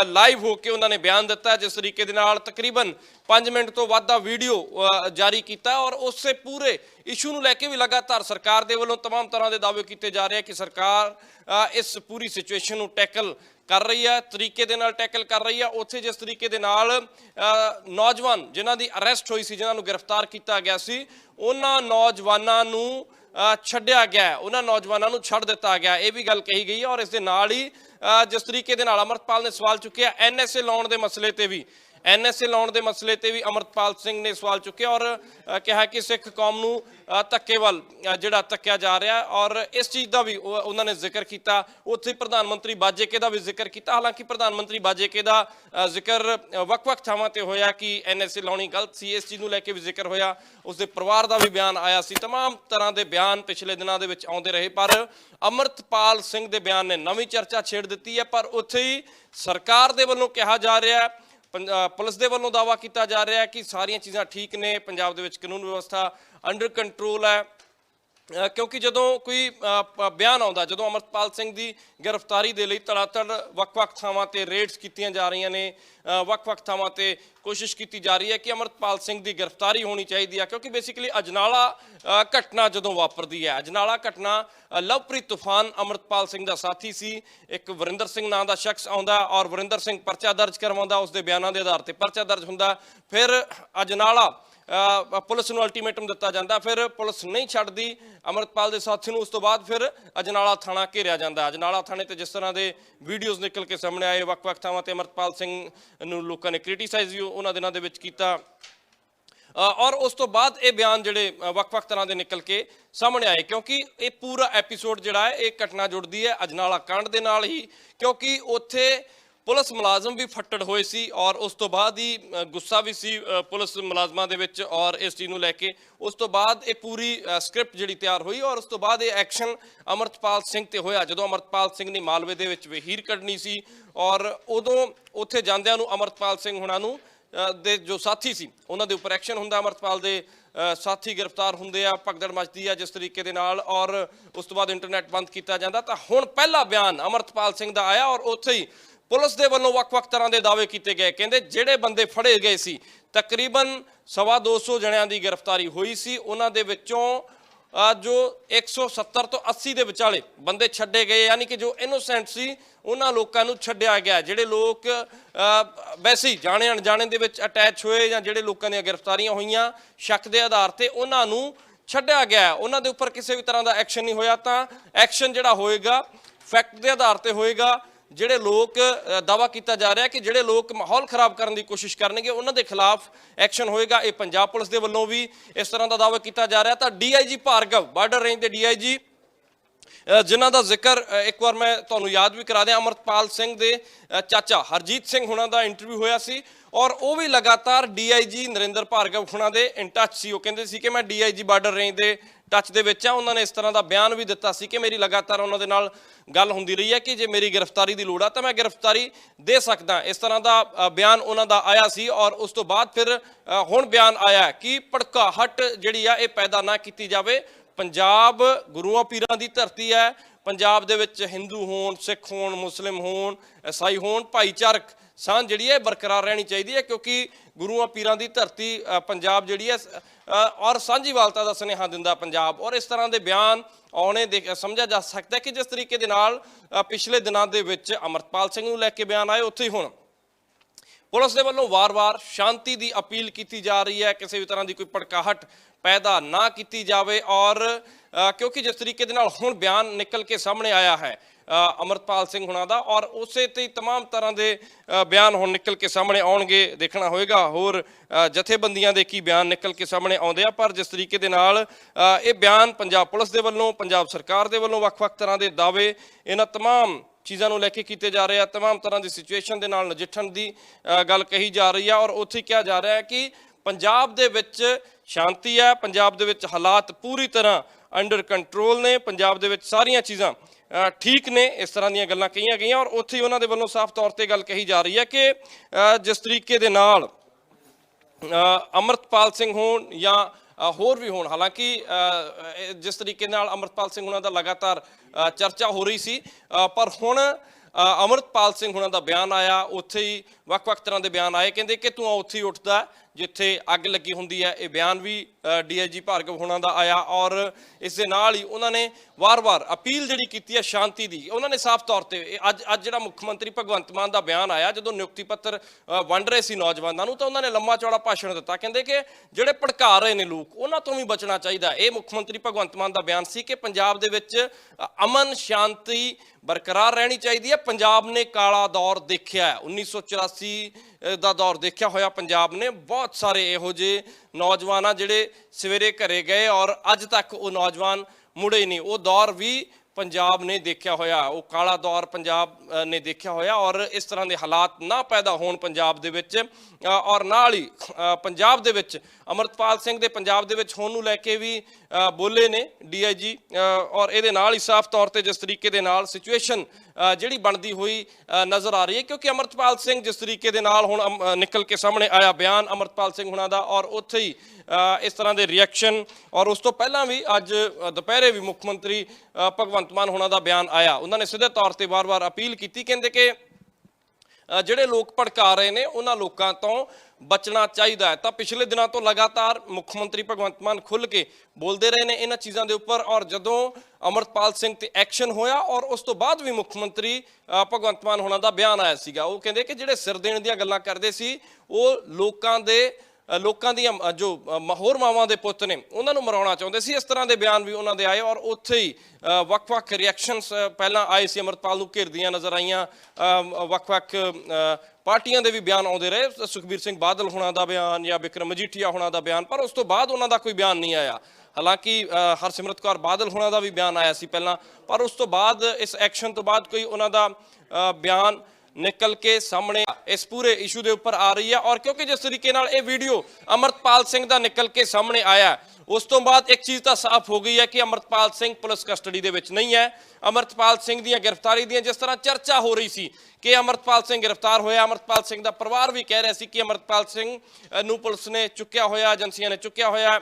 ਲਾਈਵ ਹੋ ਕੇ ਉਹਨਾਂ ਨੇ ਬਿਆਨ ਦਿੱਤਾ ਜਿਸ ਤਰੀਕੇ ਦੇ ਨਾਲ ਤਕਰੀਬਨ 5 ਮਿੰਟ ਤੋਂ ਵੱਧ ਦਾ ਵੀਡੀਓ ਜਾਰੀ ਕੀਤਾ ਔਰ ਉਸੇ ਪੂਰੇ ਇਸ਼ੂ ਨੂੰ ਲੈ ਕੇ ਵੀ ਲਗਾਤਾਰ ਸਰਕਾਰ ਦੇ ਵੱਲੋਂ ਤਮਾਮ ਤਰ੍ਹਾਂ ਦੇ ਦਾਅਵੇ ਕੀਤੇ ਜਾ ਰਹੇ ਆ ਕਿ ਸਰਕਾਰ ਇਸ ਪੂਰੀ ਸਿਚੁਏਸ਼ਨ ਨੂੰ ਟੈਕਲ ਕਰ ਰਹੀ ਹੈ, ਤਰੀਕੇ ਦੇ ਨਾਲ ਟੈਕਲ ਕਰ ਰਹੀ ਹੈ। ਉੱਥੇ ਜਿਸ ਤਰੀਕੇ ਦੇ ਨਾਲ ਨੌਜਵਾਨ ਜਿਨ੍ਹਾਂ ਦੀ ਅਰੈਸਟ ਹੋਈ ਸੀ, ਜਿਨ੍ਹਾਂ ਨੂੰ ਗ੍ਰਿਫਤਾਰ ਕੀਤਾ ਗਿਆ ਸੀ, ਉਹਨਾਂ ਨੌਜਵਾਨਾਂ ਨੂੰ ਛੱਡਿਆ ਗਿਆ ਉਹਨਾਂ ਨੌਜਵਾਨਾਂ ਨੂੰ ਛੱਡ ਦਿੱਤਾ ਗਿਆ ਇਹ ਵੀ ਗੱਲ ਕਹੀ ਗਈ ਹੈ ਔਰ ਇਸ ਦੇ ਨਾਲ ਹੀ ਜਿਸ ਤਰੀਕੇ ਦੇ ਨਾਲ ਅਮਰਤਪਾਲ ਨੇ ਸਵਾਲ ਚੁੱਕਿਆ ਐਨਐਸਏ ਲਾਉਣ ਦੇ ਮਸਲੇ ਤੇ ਵੀ। ਐਨਐਸਏ ਲਾਉਣ ਦੇ ਮਸਲੇ ਤੇ ਵੀ ਅਮਰਤਪਾਲ ਸਿੰਘ ਨੇ ਸਵਾਲ ਚੁੱਕਿਆ ਔਰ ਅ, ਕਿਹਾ ਕਿ ਸਿੱਖ ਕੌਮ ਨੂੰ ਅ, ਧੱਕੇ ਵੱਲ ਅ, ਜਿਹੜਾ ਧੱਕਿਆ ਜਾ ਰਿਹਾ ਹੈ ਔਰ ਇਸ ਚੀਜ਼ ਦਾ ਵੀ ਉਹ- ਉਹਨਾਂ ਨੇ ਜ਼ਿਕਰ ਕੀਤਾ ਉੱਥੇ ਪ੍ਰਧਾਨ ਮੰਤਰੀ ਬਾਜੇਕੇ ਦਾ ਵੀ ਜ਼ਿਕਰ ਕੀਤਾ ਹਾਲਾਂਕਿ ਪ੍ਰਧਾਨ ਮੰਤਰੀ ਬਾਜੇਕੇ ਦਾ ਅ, ਜ਼ਿਕਰ ਅ, ਵੱਖ-ਵੱਖ ਥਾਵਾਂ ਤੇ ਹੋਇਆ ਕਿ ਐਨਐਸਏ ਲਾਉਣੀ ਗਲਤ ਸੀ ਇਸ ਚੀਜ਼ ਨੂੰ ਲੈ ਕੇ ਵੀ ਜ਼ਿਕਰ ਹੋਇਆ ਉਸ ਦੇ ਪਰਿਵਾਰ ਦਾ ਵੀ ਬਿਆਨ ਆਇਆ ਸੀ तमाम ਤਰ੍ਹਾਂ ਦੇ ਬਿਆਨ ਪਿਛਲੇ ਦਿਨਾਂ ਦੇ ਵਿੱਚ ਆਉਂਦੇ ਰਹੇ ਪਰ ਅਮਰਤਪਾਲ ਸਿੰਘ ਦੇ ਬਿਆਨ ਨੇ ਨਵੀਂ ਚਰਚਾ ਛੇੜ ਦਿੱਤੀ ਹੈ ਪਰ ਉੱਥੇ ਹੀ ਸਰਕਾਰ ਦੇ ਵੱਲੋਂ ਕਿਹਾ ਜਾ ਰਿਹਾ ਹੈ ਪੰਜ- ਅ, ਪੁਲਿਸ ਦੇ ਵੱਲੋਂ ਦਾਵਾ ਕੀਤਾ ਜਾ ਰਿਹਾ ਹੈ ਕਿ ਸਾਰੀਆਂ ਚੀਜ਼ਾਂ ਠੀਕ ਨੇ, ਪੰਜਾਬ ਦੇ ਵਿੱਚ ਕਾਨੂੰਨ ਵਿਵਸਥਾ ਅੰਡਰ ਕੰਟਰੋਲ ਹੈ। ਕਿਉਂਕਿ ਜਦੋਂ ਕੋਈ ਬਿਆਨ ਆਉਂਦਾ, ਜਦੋਂ ਅਮਰਪਾਲ ਸਿੰਘ ਦੀ ਗ੍ਰਿਫਤਾਰੀ ਦੇ ਲਈ ਧੜਾਧੜ ਵੱਖ-ਵੱਖ ਥਾਵਾਂ ਤੇ ਰੇਡਸ ਕੀਤੀਆਂ ਜਾ ਰਹੀਆਂ ਨੇ ਵੱਖ-ਵੱਖ ਥਾਵਾਂ ਤੇ ਕੋਸ਼ਿਸ਼ ਕੀਤੀ ਜਾ ਰਹੀ ਹੈ ਕਿ ਅਮਰਪਾਲ ਸਿੰਘ ਦੀ ਗ੍ਰਿਫਤਾਰੀ ਹੋਣੀ ਚਾਹੀਦੀ ਹੈ, ਕਿਉਂਕਿ ਬੇਸਿਕਲੀ ਅਜਨਾਲਾ ਘਟਨਾ ਜਦੋਂ ਵਾਪਰਦੀ ਹੈ, ਅਜਨਾਲਾ ਘਟਨਾ ਲਵਪ੍ਰੀਤ ਤੂਫਾਨ ਅਮਰਪਾਲ ਸਿੰਘ ਦਾ ਸਾਥੀ ਸੀ, ਇੱਕ ਵਰਿੰਦਰ ਸਿੰਘ ਨਾਂ ਦਾ ਸ਼ਖਸ ਆਉਂਦਾ ਔਰ ਵਰਿੰਦਰ ਸਿੰਘ ਪਰਚਾ ਦਰਜ ਕਰਵਾਉਂਦਾ ਉਸ ਦੇ ਬਿਆਨਾਂ ਦੇ ਆਧਾਰ ਤੇ ਪਰਚਾ ਦਰਜ ਹੁੰਦਾ, ਫਿਰ ਅਜਨਾਲਾ ਪੁਲਿਸ ਨੂੰ ਅਲਟੀਮੇਟਮ ਦਿੱਤਾ ਜਾਂਦਾ, ਫਿਰ ਪੁਲਿਸ ਨਹੀਂ ਛੱਡਦੀ, ਅਮਰਤਪਾਲ ਦੇ ਸਾਥੀ ਨੂੰ ਉਸ ਤੋਂ ਬਾਅਦ ਫਿਰ ਅਜਨਾਲਾ ਥਾਣਾ ਘੇਰਿਆ ਜਾਂਦਾ। ਅਜਨਾਲਾ ਥਾਣੇ ਤੇ ਜਿਸ ਤਰ੍ਹਾਂ ਦੇ ਵੀਡੀਓਜ਼ ਨਿਕਲ ਕੇ ਸਾਹਮਣੇ ਆਏ, ਵੱਖ-ਵੱਖ ਥਾਵਾਂ ਤੇ ਅਮਰਤਪਾਲ ਸਿੰਘ ਨੂੰ ਲੋਕਾਂ ਨੇ ਕ੍ਰਿਟਿਸਾਈਜ਼ ਵੀ ਉਹਨਾਂ ਦਿਨਾਂ ਦੇ ਵਿੱਚ ਕੀਤਾ। ਔਰ ਉਸ ਤੋਂ ਬਾਅਦ ਇਹ ਬਿਆਨ ਜਿਹੜੇ ਵੱਖ-ਵੱਖ ਤਰ੍ਹਾਂ ਦੇ ਨਿਕਲ ਕੇ ਸਾਹਮਣੇ ਆਏ, ਕਿਉਂਕਿ ਇਹ ਪੂਰਾ ਐਪੀਸੋਡ ਜਿਹੜਾ ਹੈ, ਇਹ ਘਟਨਾ ਜੁੜਦੀ ਹੈ ਅਜਨਾਲਾ ਕਾਂਡ ਦੇ ਨਾਲ ਹੀ, ਕਿਉਂਕਿ ਉੱਥੇ ਪੁਲਿਸ ਮੁਲਾਜ਼ਮ ਵੀ ਫੱਟੜ ਹੋਏ ਸੀ ਔਰ ਉਸ ਤੋਂ ਬਾਅਦ ਹੀ ਗੁੱਸਾ ਵੀ ਸੀ ਪੁਲਿਸ ਮੁਲਾਜ਼ਮਾਂ ਦੇ ਵਿੱਚ ਔਰ ਇਸ ਚੀਜ਼ ਨੂੰ ਲੈ ਕੇ। ਉਸ ਤੋਂ ਬਾਅਦ ਇਹ ਪੂਰੀ ਸਕ੍ਰਿਪਟ ਜਿਹੜੀ ਤਿਆਰ ਹੋਈ ਔਰ ਉਸ ਤੋਂ ਬਾਅਦ ਇਹ ਐਕਸ਼ਨ ਅਮਰਤਪਾਲ ਸਿੰਘ ਤੇ ਹੋਇਆ। ਜਦੋਂ ਅਮਰਤਪਾਲ ਸਿੰਘ ਨੇ ਮਾਲਵੇ ਦੇ ਵਿੱਚ ਵਹੀਰ ਕੱਢਣੀ ਸੀ ਔਰ ਉਦੋਂ ਉੱਥੇ ਜਾਂਦਿਆਂ ਨੂੰ ਅਮਰਤਪਾਲ ਸਿੰਘ ਹੁਣਾਂ ਨੂੰ ਦੇ ਜੋ ਸਾਥੀ ਸੀ, ਉਹਨਾਂ ਦੇ ਉੱਪਰ ਐਕਸ਼ਨ ਹੁੰਦਾ ਅਮਰਤਪਾਲ ਦੇ ਸਾਥੀ ਗ੍ਰਿਫਤਾਰ ਹੁੰਦੇ ਆ, ਭਗਦੜ ਮਚਦੀ ਆ ਜਿਸ ਤਰੀਕੇ ਦੇ ਨਾਲ ਔਰ ਉਸ ਤੋਂ ਬਾਅਦ ਇੰਟਰਨੈਟ ਬੰਦ ਕੀਤਾ ਜਾਂਦਾ। ਤਾਂ ਹੁਣ ਪਹਿਲਾ ਬਿਆਨ ਅਮਰਤਪਾਲ ਸਿੰਘ ਦਾ ਆਇਆ ਔਰ ਉੱਥੇ ਹੀ ਪੁਲਿਸ ਦੇ ਵੱਲੋਂ ਵੱਖ-ਵੱਖ ਤਰ੍ਹਾਂ ਦੇ ਦਾਅਵੇ ਕੀਤੇ ਗਏ। ਕਹਿੰਦੇ ਜਿਹੜੇ ਬੰਦੇ ਫੜੇ ਗਏ ਸੀ ਤਕਰੀਬਨ ਸਵਾ 200 ਜਣਿਆਂ ਦੀ ਗ੍ਰਿਫਤਾਰੀ ਹੋਈ ਸੀ। ਉਹਨਾਂ ਦੇ ਵਿੱਚੋਂ ਅ, ਜੋ 170 ਤੋਂ 80 ਦੇ ਵਿਚਾਲੇ ਬੰਦੇ ਛੱਡੇ ਗਏ। ਯਾਨੀ ਕਿ ਜੋ ਇਨੋਸੈਂਟ ਸੀ ਉਹਨਾਂ ਲੋਕਾਂ ਨੂੰ ਛੱਡਿਆ ਗਿਆ। ਜਿਹੜੇ ਲੋਕ ਵੈਸੇ ਜਾਣੇ ਅਣਜਾਣੇ ਦੇ ਵਿੱਚ ਅਟੈਚ ਹੋਏ ਜਾਂ ਜਿਹੜੇ ਲੋਕਾਂ ਦੀਆਂ ਗ੍ਰਿਫਤਾਰੀਆਂ ਹੋਈਆਂ ਸ਼ੱਕ ਦੇ ਆਧਾਰ ਤੇ ਉਹਨਾਂ ਨੂੰ ਛੱਡਿਆ ਗਿਆ। ਉਹਨਾਂ ਦੇ ਉੱਪਰ ਕਿਸੇ ਵੀ ਤਰ੍ਹਾਂ ਦਾ ਐਕਸ਼ਨ ਨਹੀਂ ਹੋਇਆ। ਤਾਂ ਐਕਸ਼ਨ ਜਿਹੜਾ ਹੋਏਗਾ ਫੈਕਟ ਦੇ ਆਧਾਰ ਤੇ ਹੋਏਗਾ। ਜਿਹੜੇ ਲੋਕ ਅ, ਦਾਵਾ ਕੀਤਾ ਜਾ ਰਿਹਾ ਕਿ ਜਿਹੜੇ ਲੋਕ ਮਾਹੌਲ ਖਰਾਬ ਕਰਨ ਦੀ ਕੋਸ਼ਿਸ਼ ਕਰਨਗੇ ਉਹਨਾਂ ਦੇ ਖਿਲਾਫ ਐਕਸ਼ਨ ਹੋਏਗਾ। ਇਹ ਪੰਜਾਬ ਪੁਲਿਸ ਦੇ ਵੱਲੋਂ ਵੀ ਇਸ ਤਰ੍ਹਾਂ ਦਾ ਦਾਅਵਾ ਕੀਤਾ ਜਾ ਰਿਹਾ। ਤਾਂ ਡੀਆਈਜੀ ਭਾਰਗਵ ਬਾਰਡਰ ਰੇਂਜ ਦੇ ਡੀਆਈਜੀ ਅ, ਜਿਨ੍ਹਾਂ ਦਾ ਜ਼ਿਕਰ ਇੱਕ ਵਾਰ ਮੈਂ ਤੁਹਾਨੂੰ ਯਾਦ ਵੀ ਕਰਾ ਦਿਆਂ, ਅਮਰਤਪਾਲ ਸਿੰਘ ਦੇ ਚਾਚਾ ਹਰਜੀਤ ਸਿੰਘ ਹੁਣਾਂ ਦਾ ਇੰਟਰਵਿਊ ਹੋਇਆ ਸੀ ਔਰ ਉਹ ਵੀ ਲਗਾਤਾਰ ਡੀਆਈਜੀ ਨਰਿੰਦਰ ਭਾਰਗਵ ਹੁਣਾਂ ਦੇ ਇਨ ਟੱਚ ਸੀ। ਉਹ ਕਹਿੰਦੇ ਸੀ ਕਿ ਮੈਂ ਡੀਆਈਜੀ ਬਾਰਡਰ ਰੇਂਜ ਦੇ ਟੱਚ ਦੇ ਵਿੱਚ ਆ ਉਹਨਾਂ ਨੇ ਇਸ ਤਰ੍ਹਾਂ ਦਾ ਬਿਆਨ ਵੀ ਦਿੱਤਾ ਸੀ ਕਿ ਮੇਰੀ ਲਗਾਤਾਰ ਉਹਨਾਂ ਦੇ ਨਾਲ ਗੱਲ ਹੁੰਦੀ ਰਹੀ ਹੈ ਕਿ ਜੇ ਮੇਰੀ ਗ੍ਰਿਫਤਾਰੀ ਦੀ ਲੋੜ ਆ ਤਾਂ ਮੈਂ ਗ੍ਰਿਫਤਾਰੀ ਦੇ ਸਕਦਾ। ਇਸ ਤਰ੍ਹਾਂ ਦਾ ਬਿਆਨ ਉਹਨਾਂ ਦਾ ਆਇਆ ਸੀ ਔਰ ਉਸ ਤੋਂ ਬਾਅਦ ਫਿਰ ਹੁਣ ਬਿਆਨ ਆਇਆ ਕਿ ਭੜਕਾਹਟ ਜਿਹੜੀ ਆ ਇਹ ਪੈਦਾ ਨਾ ਕੀਤੀ ਜਾਵੇ। ਪੰਜਾਬ ਗੁਰੂਆਂ ਪੀਰਾਂ ਦੀ ਧਰਤੀ ਹੈ। ਪੰਜਾਬ ਦੇ ਵਿੱਚ ਹਿੰਦੂ ਹੋਣ ਸਿੱਖ ਹੋਣ ਮੁਸਲਿਮ ਹੋਣ ਈਸਾਈ ਹੋਣ ਭਾਈਚਾਰਕ ਸਾਂਝ ਜਿਹੜੀ ਹੈ ਬਰਕਰਾਰ ਰਹਿਣੀ ਚਾਹੀਦੀ ਹੈ ਕਿਉਂਕਿ ਗੁਰੂਆਂ ਪੀਰਾਂ ਦੀ ਧਰਤੀ ਪੰਜਾਬ ਜਿਹੜੀ ਹੈ ਅ, ਔਰ ਸਾਂਝੀਵਾਲਤਾ ਦਾ ਸੁਨੇਹਾ ਦਿੰਦਾ ਪੰਜਾਬ। ਔਰ ਇਸ ਤਰ੍ਹਾਂ ਦੇ ਬਿਆਨ ਆਉਣੇ ਦੇ ਸਮਝਿਆ ਜਾ ਸਕਦਾ ਕਿ ਜਿਸ ਤਰੀਕੇ ਦੇ ਨਾਲ ਪਿਛਲੇ ਦਿਨਾਂ ਦੇ ਵਿੱਚ ਅਮਰਪਾਲ ਸਿੰਘ ਨੂੰ ਲੈ ਕੇ ਬਿਆਨ ਆਏ ਉੱਥੇ ਹੀ ਹੁਣ। ਪੁਲਿਸ ਦੇ ਵੱਲੋਂ ਵਾਰ-ਵਾਰ ਸ਼ਾਂਤੀ ਦੀ ਅਪੀਲ ਕੀਤੀ ਜਾ ਰਹੀ ਹੈ ਕਿਸੇ ਵੀ ਤਰ੍ਹਾਂ ਦੀ ਕੋਈ ਭੜਕਾਹਟ ਪੈਦਾ ਨਾ ਕੀਤੀ ਜਾਵੇ ਔਰ ਅ, ਕਿਉਂਕਿ ਜਿਸ ਤਰੀਕੇ ਦੇ ਨਾਲ ਹੁਣ ਬਿਆਨ ਨਿਕਲ ਕੇ ਸਾਹਮਣੇ ਆਇਆ ਹੈ ਅ, ਅਮਰਪਾਲ ਸਿੰਘ ਹੁਣਾਂ ਦਾ ਔਰ ਉਸੇ ਤੇ ਹੀ तमाम ਤਰ੍ਹਾਂ ਦੇ ਅ, ਬਿਆਨ ਹੁਣ ਨਿਕਲ ਕੇ ਸਾਹਮਣੇ ਆਉਣਗੇ ਦੇਖਣਾ ਹੋਏਗਾ ਹੋਰ ਅ, ਜਥੇਬੰਦੀਆਂ ਦੇ ਕੀ ਬਿਆਨ ਨਿਕਲ ਕੇ ਸਾਹਮਣੇ ਆਉਂਦੇ ਆ ਪਰ ਜਿਸ ਤਰੀਕੇ ਦੇ ਨਾਲ ਅ, ਇਹ ਬਿਆਨ ਪੰਜਾਬ ਪੁਲਿਸ ਦੇ ਵੱਲੋਂ ਪੰਜਾਬ ਸਰਕਾਰ ਦੇ ਵੱਲੋਂ ਵੱਖ-ਵੱਖ ਤਰ੍ਹਾਂ ਦੇ ਦਾਅਵੇ ਇਹਨਾਂ तमाम ਚੀਜ਼ਾਂ ਨੂੰ ਲੈ ਕੇ ਕੀਤੇ ਜਾ ਰਹੇ ਆ तमाम ਤਰ੍ਹਾਂ ਦੀ ਸਿਚੁਏਸ਼ਨ ਦੇ ਨਾਲ ਨਜਿੱਠਣ ਦੀ ਅ, ਗੱਲ ਕਹੀ ਜਾ ਰਹੀ ਆ ਔਰ ਉੱਥੇ ਕਿਹਾ ਜਾ ਰਿਹਾ ਹੈ ਕਿ ਪੰਜਾਬ ਦੇ ਵਿੱਚ ਸ਼ਾਂਤੀ ਹੈ ਪੰਜਾਬ ਦੇ ਵਿੱਚ ਹਾਲਾਤ ਪੂਰੀ ਤਰ੍ਹਾਂ ਅੰਡਰ ਕੰਟਰੋਲ ਨੇ ਪੰਜਾਬ ਦੇ ਵਿੱਚ ਸਾਰੀਆਂ ਚੀਜ਼ਾਂ ਅ, ਠੀਕ ਨੇ ਇਸ ਤਰ੍ਹਾਂ ਦੀਆਂ ਗੱਲਾਂ ਕਹੀਆਂ ਗਈਆਂ ਔਰ ਉੱਥੇ ਹੀ ਉਹਨਾਂ ਦੇ ਵੱਲੋਂ ਸਾਫ਼ ਤੌਰ ਤੇ ਗੱਲ ਕਹੀ ਜਾ ਰਹੀ ਹੈ ਕਿ ਅ, ਜਿਸ ਤਰੀਕੇ ਦੇ ਨਾਲ ਅ, ਅਮਰਤਪਾਲ ਸਿੰਘ ਹੋਣ ਜਾਂ ਅ, ਹੋਰ ਵੀ ਹੋਣ। ਹਾਲਾਂਕਿ ਜਿਸ ਤਰੀਕੇ ਨਾਲ ਅਮਰਤਪਾਲ ਸਿੰਘ ਹੁਣਾਂ ਦਾ ਲਗਾਤਾਰ ਚਰਚਾ ਹੋ ਰਹੀ ਸੀ ਪਰ ਹੁਣ ਅ, ਅਮਰਤਪਾਲ ਸਿੰਘ ਹੁਣਾਂ ਦਾ ਬਿਆਨ ਆਇਆ ਉੱਥੇ ਹੀ ਵੱਖ-ਵੱਖ ਤਰ੍ਹਾਂ ਦੇ ਬਿਆਨ ਆਏ। ਕਹਿੰਦੇ ਕਿ ਤੂੰ ਉੱਥੇ ਹੀ ਉੱਠਦਾ ਜਿੱਥੇ ਅੱਗ ਲੱਗੀ ਹੁੰਦੀ ਹੈ, ਇਹ ਬਿਆਨ ਵੀ ਡੀਆਈਜੀ ਭਾਰਗਵ ਹੋਣਾ ਦਾ ਆਇਆ ਔਰ ਇਸ ਦੇ ਨਾਲ ਹੀ ਉਹਨਾਂ ਨੇ ਵਾਰ-ਵਾਰ ਅਪੀਲ ਜਿਹੜੀ ਕੀਤੀ ਹੈ ਸ਼ਾਂਤੀ ਦੀ, ਉਹਨਾਂ ਨੇ ਸਾਫ਼ ਤੌਰ ਤੇ ਅੱਜ ਅੱਜ ਜਿਹੜਾ ਮੁੱਖ ਮੰਤਰੀ ਭਗਵੰਤ ਮਾਨ ਦਾ ਬਿਆਨ ਆਇਆ, ਜਦੋਂ ਨਿਯੁਕਤੀ ਪੱਤਰ ਵੰਡ ਰਹੇ ਸੀ ਨੌਜਵਾਨਾਂ ਨੂੰ, ਤਾਂ ਉਹਨਾਂ ਨੇ ਲੰਮਾ ਚੌੜਾ ਭਾਸ਼ਣ ਦਿੱਤਾ, ਕਹਿੰਦੇ ਕਿ ਜਿਹੜੇ ਭੜਕਾ ਰਹੇ ਨੇ ਲੋਕ, ਉਹਨਾਂ ਤੋਂ ਵੀ ਬਚਣਾ ਚਾਹੀਦਾ ਇਹ ਮੁੱਖ ਮੰਤਰੀ ਭਗਵੰਤ ਮਾਨ ਦਾ ਬਿਆਨ ਸੀ ਕਿ ਪੰਜਾਬ ਦੇ ਵਿੱਚ ਅਮਨ ਸ਼ਾਂਤੀ ਬਰਕਰਾਰ ਰਹਿਣੀ ਚਾਹੀਦੀ ਹੈ। ਪੰਜਾਬ ਨੇ ਕਾਲਾ ਦੌਰ ਦੇਖਿਆ ਹੈ। 1984 ਦਾ ਦੌਰ ਦੇਖਿਆ ਹੋਇਆ ਪੰਜਾਬ ਨੇ, ਬਹੁਤ ਸਾਰੇ ਇਹੋ ਜਿਹੇ ਨੌਜਵਾਨ ਆ ਜਿਹੜੇ ਸਵੇਰੇ ਘਰੇ ਗਏ ਔਰ ਅੱਜ ਤੱਕ ਉਹ ਨੌਜਵਾਨ ਮੁੜੇ ਨਹੀਂ। ਉਹ ਦੌਰ ਵੀ ਪੰਜਾਬ ਨੇ ਦੇਖਿਆ ਹੋਇਆ ਉਹ ਕਾਲਾ ਦੌਰ ਪੰਜਾਬ ਨੇ ਦੇਖਿਆ ਹੋਇਆ ਔਰ ਇਸ ਤਰ੍ਹਾਂ ਦੇ ਹਾਲਾਤ ਨਾ ਪੈਦਾ ਹੋਣ ਪੰਜਾਬ ਦੇ ਵਿੱਚ ਔਰ ਨਾਲ ਹੀ ਪੰਜਾਬ ਦੇ ਵਿੱਚ ਅਮਰਤਪਾਲ ਸਿੰਘ ਦੇ ਪੰਜਾਬ ਦੇ ਵਿੱਚ ਹੋਣ ਨੂੰ ਲੈ ਕੇ ਵੀ ਬੋਲੇ ਨੇ ਡੀਆਈਜੀ ਔਰ ਇਹਦੇ ਨਾਲ ਹੀ ਸਾਫ਼ ਤੌਰ ਤੇ ਜਿਸ ਤਰੀਕੇ ਦੇ ਨਾਲ ਸਿਚੁਏਸ਼ਨ ਜਿਹੜੀ ਬਣਦੀ ਹੋਈ ਨਜ਼ਰ ਆ ਰਹੀ ਹੈ ਕਿਉਂਕਿ ਅਮਰਤਪਾਲ ਸਿੰਘ ਜਿਸ ਤਰੀਕੇ ਦੇ ਨਾਲ ਹੁਣ ਅਮ, ਨਿਕਲ ਕੇ ਸਾਹਮਣੇ ਆਇਆ ਬਿਆਨ ਅਮਰਤਪਾਲ ਸਿੰਘ ਹੁਣਾਂ ਦਾ ਔਰ ਉੱਥੇ ਹੀ ਇਸ ਤਰ੍ਹਾਂ ਦੇ ਰਿਐਕਸ਼ਨ ਔਰ ਉਸ ਤੋਂ ਪਹਿਲਾਂ ਵੀ ਅੱਜ ਦੁਪਹਿਰੇ ਵੀ ਮੁੱਖ ਮੰਤਰੀ ਭਗਵੰਤ ਭਗਵੰਤ ਮਾਨ ਹੁਣਾਂ ਦਾ ਬਿਆਨ ਆਇਆ। ਉਹਨਾਂ ਨੇ ਸਿੱਧੇ ਤੌਰ ਤੇ ਵਾਰ-ਵਾਰ ਅਪੀਲ ਕੀਤੀ ਕਹਿੰਦੇ ਕਿ ਜਿਹੜੇ ਲੋਕ ਭੜਕਾ ਰਹੇ ਨੇ ਉਹਨਾਂ ਲੋਕਾਂ ਤੋਂ ਬਚਣਾ ਚਾਹੀਦਾ ਹੈ। ਤਾਂ ਪਿਛਲੇ ਦਿਨਾਂ ਤੋਂ ਲਗਾਤਾਰ ਮੁੱਖ ਮੰਤਰੀ ਭਗਵੰਤ ਮਾਨ ਖੁੱਲ ਕੇ ਬੋਲਦੇ ਰਹੇ ਨੇ ਇਹਨਾਂ ਚੀਜ਼ਾਂ ਦੇ ਉੱਪਰ ਔਰ ਜਦੋਂ ਅਮਰਪਾਲ ਸਿੰਘ ਤੇ ਐਕਸ਼ਨ ਹੋਇਆ ਔਰ ਉਸ ਤੋਂ ਬਾਅਦ ਵੀ ਮੁੱਖ ਮੰਤਰੀ ਅ, ਭਗਵੰਤ ਮਾਨ ਹੋਣਾ ਦਾ ਬਿਆਨ ਆਇਆ ਸੀਗਾ। ਉਹ ਕਹਿੰਦੇ ਕਿ ਜਿਹੜੇ ਸਿਰ ਦੇਣ ਦੀਆਂ ਗੱਲਾਂ ਕਰਦੇ ਸੀ ਉਹ ਲੋਕਾਂ ਦੇ ਲੋਕਾਂ ਦੀਆਂ ਜੋ ਅ, ਹੋਰ ਮਾਵਾਂ ਦੇ ਪੁੱਤ ਨੇ ਉਹਨਾਂ ਨੂੰ ਮਰਾਉਣਾ ਚਾਹੁੰਦੇ ਸੀ। ਇਸ ਤਰ੍ਹਾਂ ਦੇ ਬਿਆਨ ਵੀ ਉਹਨਾਂ ਦੇ ਆਏ ਔਰ ਉੱਥੇ ਹੀ ਵੱਖ-ਵੱਖ ਰਿਐਕਸ਼ਨਸ ਪਹਿਲਾਂ ਆਏ ਸੀ ਅਮਰਪਾਲ ਨੂੰ ਘਿਰਦੀਆਂ ਨਜ਼ਰ ਆਈਆਂ। ਵੱਖ-ਵੱਖ ਪਾਰਟੀਆਂ ਦੇ ਵੀ ਬਿਆਨ ਆਉਂਦੇ ਰਹੇ। ਸੁਖਬੀਰ ਸਿੰਘ ਬਾਦਲ ਹੋਣਾ ਦਾ ਬਿਆਨ ਜਾਂ ਵਿਕਰਮ ਮਜੀਠੀਆ ਹੋਣਾ ਦਾ ਬਿਆਨ ਪਰ ਉਸ ਤੋਂ ਬਾਅਦ ਉਹਨਾਂ ਦਾ ਕੋਈ ਬਿਆਨ ਨਹੀਂ ਆਇਆ। ਹਾਲਾਂਕਿ ਹਰਸਿਮਰਤ ਕੌਰ ਬਾਦਲ ਹੋਣਾ ਦਾ ਵੀ ਬਿਆਨ ਆਇਆ ਸੀ ਪਹਿਲਾਂ ਪਰ ਉਸ ਤੋਂ ਬਾਅਦ ਇਸ ਐਕਸ਼ਨ ਤੋਂ ਬਾਅਦ ਕੋਈ ਉਹਨਾਂ ਦਾ ਬਿਆਨ ਨਿਕਲ ਕੇ ਸਾਹਮਣੇ ਇਸ ਪੂਰੇ ਇਸ਼ੂ ਦੇ ਉੱਪਰ ਆ ਰਹੀ ਹੈ ਔਰ ਕਿਉਂਕਿ ਜਿਸ ਤਰੀਕੇ ਨਾਲ ਇਹ ਵੀਡੀਓ ਅਮਰਤਪਾਲ ਸਿੰਘ ਦਾ ਨਿਕਲ ਕੇ ਸਾਹਮਣੇ ਆਇਆ, ਉਸ ਤੋਂ ਬਾਅਦ ਇੱਕ ਚੀਜ਼ ਤਾਂ ਸਾਫ਼ ਹੋ ਗਈ ਹੈ ਕਿ ਅਮਰਤਪਾਲ ਸਿੰਘ ਪੁਲਿਸ ਕਸਟਡੀ ਦੇ ਵਿੱਚ ਨਹੀਂ ਹੈ। ਅਮਰਤਪਾਲ ਸਿੰਘ ਦੀਆਂ ਗ੍ਰਿਫਤਾਰੀ ਦੀਆਂ ਜਿਸ ਤਰ੍ਹਾਂ ਚਰਚਾ ਹੋ ਰਹੀ ਸੀ ਕਿ ਅਮਰਤਪਾਲ ਸਿੰਘ ਗ੍ਰਿਫਤਾਰ ਹੋਇਆ, ਅਮਰਤਪਾਲ ਸਿੰਘ ਦਾ ਪਰਿਵਾਰ ਵੀ ਕਹਿ ਰਿਹਾ ਸੀ ਕਿ ਅਮਰਤਪਾਲ ਸਿੰਘ ਨੂੰ ਪੁਲਿਸ ਨੇ ਚੁੱਕਿਆ ਹੋਇਆ, ਏਜੰਸੀਆਂ ਨੇ ਚੁੱਕਿਆ ਹੋਇਆ।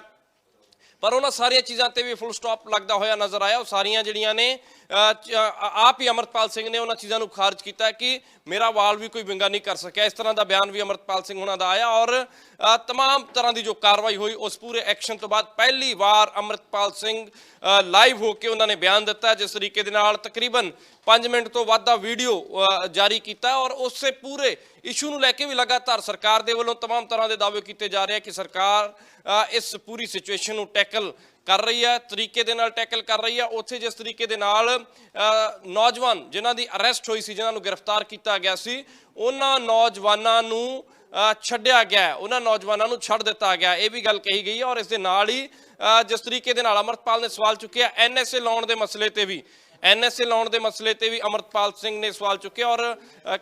ਪਰ ਉਹਨਾਂ ਸਾਰੀਆਂ ਚੀਜ਼ਾਂ ਤੇ ਵੀ ਫੁੱਲ ਸਟਾਪ ਲੱਗਦਾ ਹੋਇਆ ਨਜ਼ਰ ਆਇਆ ਉਹ ਸਾਰੀਆਂ ਜਿਹੜੀਆਂ ਨੇ ਅ, ਚ- ਅ, ਆਪ ਹੀ ਅਮਰਤਪਾਲ ਸਿੰਘ ਨੇ ਉਹਨਾਂ ਚੀਜ਼ਾਂ ਨੂੰ ਖਾਰਜ ਕੀਤਾ ਹੈ ਕਿ ਮੇਰਾ ਵਾਲ ਵੀ ਕੋਈ ਵਿੰਗਾ ਨਹੀਂ ਕਰ ਸਕਿਆ ਇਸ ਤਰ੍ਹਾਂ ਦਾ ਬਿਆਨ ਵੀ ਅਮਰਤਪਾਲ ਸਿੰਘ ਉਹਨਾਂ ਦਾ ਆਇਆ ਔਰ ਅ, तमाम ਤਰ੍ਹਾਂ ਦੀ ਜੋ ਕਾਰਵਾਈ ਹੋਈ ਉਸ ਪੂਰੇ ਐਕਸ਼ਨ ਤੋਂ ਬਾਅਦ ਪਹਿਲੀ ਵਾਰ ਅਮਰਤਪਾਲ ਸਿੰਘ ਲਾਈਵ ਹੋ ਕੇ ਉਹਨਾਂ ਨੇ ਬਿਆਨ ਦਿੱਤਾ ਜਿਸ ਤਰੀਕੇ ਦੇ ਨਾਲ ਤਕਰੀਬਨ 5 ਮਿੰਟ ਤੋਂ ਵੱਧ ਦਾ ਵੀਡੀਓ ਜਾਰੀ ਕੀਤਾ ਔਰ ਉਸੇ ਪੂਰੇ ਇਸ਼ੂ ਨੂੰ ਲੈ ਕੇ ਵੀ ਲਗਾਤਾਰ ਸਰਕਾਰ ਦੇ ਵੱਲੋਂ तमाम ਤਰ੍ਹਾਂ ਦੇ ਦਾਅਵੇ ਕੀਤੇ ਜਾ ਰਹੇ ਆ ਕਿ ਸਰਕਾਰ ਅ, ਇਸ ਪੂਰੀ ਸਿਚੁਏਸ਼ਨ ਨੂੰ ਟੈਕਲ ਕਰ ਰਹੀ ਹੈ ਤਰੀਕੇ ਦੇ ਨਾਲ ਟੈਕਲ ਕਰ ਰਹੀ ਹੈ। ਉੱਥੇ ਜਿਸ ਤਰੀਕੇ ਦੇ ਨਾਲ ਨੌਜਵਾਨ ਜਿਨ੍ਹਾਂ ਦੀ ਅਰੈਸਟ ਹੋਈ ਸੀ ਜਿਨ੍ਹਾਂ ਨੂੰ ਗ੍ਰਿਫਤਾਰ ਕੀਤਾ ਗਿਆ ਸੀ ਉਹਨਾਂ ਨੌਜਵਾਨਾਂ ਨੂੰ ਅ, ਛੱਡਿਆ ਗਿਆ ਉਹਨਾਂ ਨੌਜਵਾਨਾਂ ਨੂੰ ਛੱਡ ਦਿੱਤਾ ਗਿਆ ਇਹ ਵੀ ਗੱਲ ਕਹੀ ਗਈ ਹੈ ਔਰ ਇਸ ਦੇ ਨਾਲ ਹੀ ਅ, ਜਿਸ ਤਰੀਕੇ ਦੇ ਨਾਲ ਅਮਰਪਾਲ ਨੇ ਸਵਾਲ ਚੁੱਕਿਆ ਐਨਐਸਏ ਲਾਉਣ ਦੇ ਮਸਲੇ ਤੇ ਵੀ। ਐਨਐਸਏ ਲਾਉਣ ਦੇ ਮਸਲੇ ਤੇ ਵੀ ਅਮਰਤਪਾਲ ਸਿੰਘ ਨੇ ਸਵਾਲ ਚੁੱਕਿਆ ਔਰ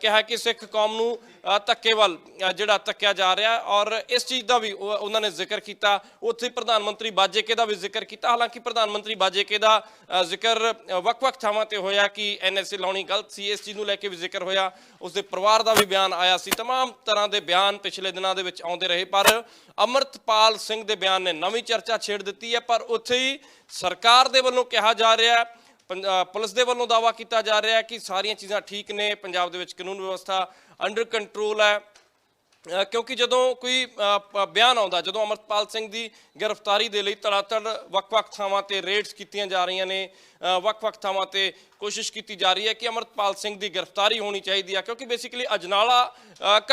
ਕਿਹਾ ਕਿ ਸਿੱਖ ਕੌਮ ਨੂੰ ਧੱਕੇ ਵੱਲ ਜਿਹੜਾ ਧੱਕਿਆ ਜਾ ਰਿਹਾ ਔਰ ਇਸ ਚੀਜ਼ ਦਾ ਵੀ ਉਹਨਾਂ ਨੇ ਜ਼ਿਕਰ ਕੀਤਾ। ਉੱਥੇ ਪ੍ਰਧਾਨ ਮੰਤਰੀ ਬਾਜੇਕੇ ਦਾ ਵੀ ਜ਼ਿਕਰ ਕੀਤਾ। ਹਾਲਾਂਕਿ ਪ੍ਰਧਾਨ ਮੰਤਰੀ ਬਾਜੇਕੇ ਦਾ ਜ਼ਿਕਰ ਵੱਖ-ਵੱਖ ਥਾਵਾਂ ਤੇ ਹੋਇਆ ਕਿ ਐਨਐਸਏ ਲਾਉਣੀ ਗਲਤ ਸੀ। ਇਸ ਚੀਜ਼ ਨੂੰ ਲੈ ਕੇ ਵੀ ਜ਼ਿਕਰ ਹੋਇਆ। ਉਸਦੇ ਪਰਿਵਾਰ ਦਾ ਵੀ ਬਿਆਨ ਆਇਆ ਸੀ। ਤਮਾਮ ਤਰ੍ਹਾਂ ਦੇ ਬਿਆਨ ਪਿਛਲੇ ਦਿਨਾਂ ਦੇ ਵਿੱਚ ਆਉਂਦੇ ਰਹੇ, ਪਰ ਅਮਰਤਪਾਲ ਸਿੰਘ ਦੇ ਬਿਆਨ ਨੇ ਨਵੀਂ ਚਰਚਾ ਛੇੜ ਦਿੱਤੀ ਹੈ। ਪਰ ਉੱਥੇ ਹੀ ਸਰਕਾਰ ਦੇ ਵੱਲੋਂ ਕਿਹਾ ਜਾ ਰਿਹਾ ਹੈ ਪੁਲਿਸ ਦੇ ਵੱਲੋਂ ਦਾਵਾ ਕੀਤਾ ਜਾ ਰਿਹਾ ਹੈ ਕਿ ਸਾਰੀਆਂ ਚੀਜ਼ਾਂ ਠੀਕ ਨੇ, ਪੰਜਾਬ ਦੇ ਵਿੱਚ ਕਾਨੂੰਨ ਵਿਵਸਥਾ ਅੰਡਰ ਕੰਟਰੋਲ ਹੈ। ਕਿਉਂਕਿ ਜਦੋਂ ਕੋਈ ਬਿਆਨ ਆਉਂਦਾ, ਜਦੋਂ ਅਮਰਪਾਲ ਸਿੰਘ ਦੀ ਗ੍ਰਿਫਤਾਰੀ ਦੇ ਲਈ ਤੜਾਤੜ ਵੱਖ-ਵੱਖ ਥਾਵਾਂ ਤੇ ਰੇਡਸ ਕੀਤੀਆਂ ਜਾ ਰਹੀਆਂ ਨੇ ਵੱਖ-ਵੱਖ ਥਾਵਾਂ ਤੇ ਕੋਸ਼ਿਸ਼ ਕੀਤੀ ਜਾ ਰਹੀ ਹੈ ਕਿ ਅਮਰਪਾਲ ਸਿੰਘ ਦੀ ਗ੍ਰਿਫਤਾਰੀ ਹੋਣੀ ਚਾਹੀਦੀ ਹੈ, ਕਿਉਂਕਿ ਬੇਸਿਕਲੀ ਅਜਨਾਲਾ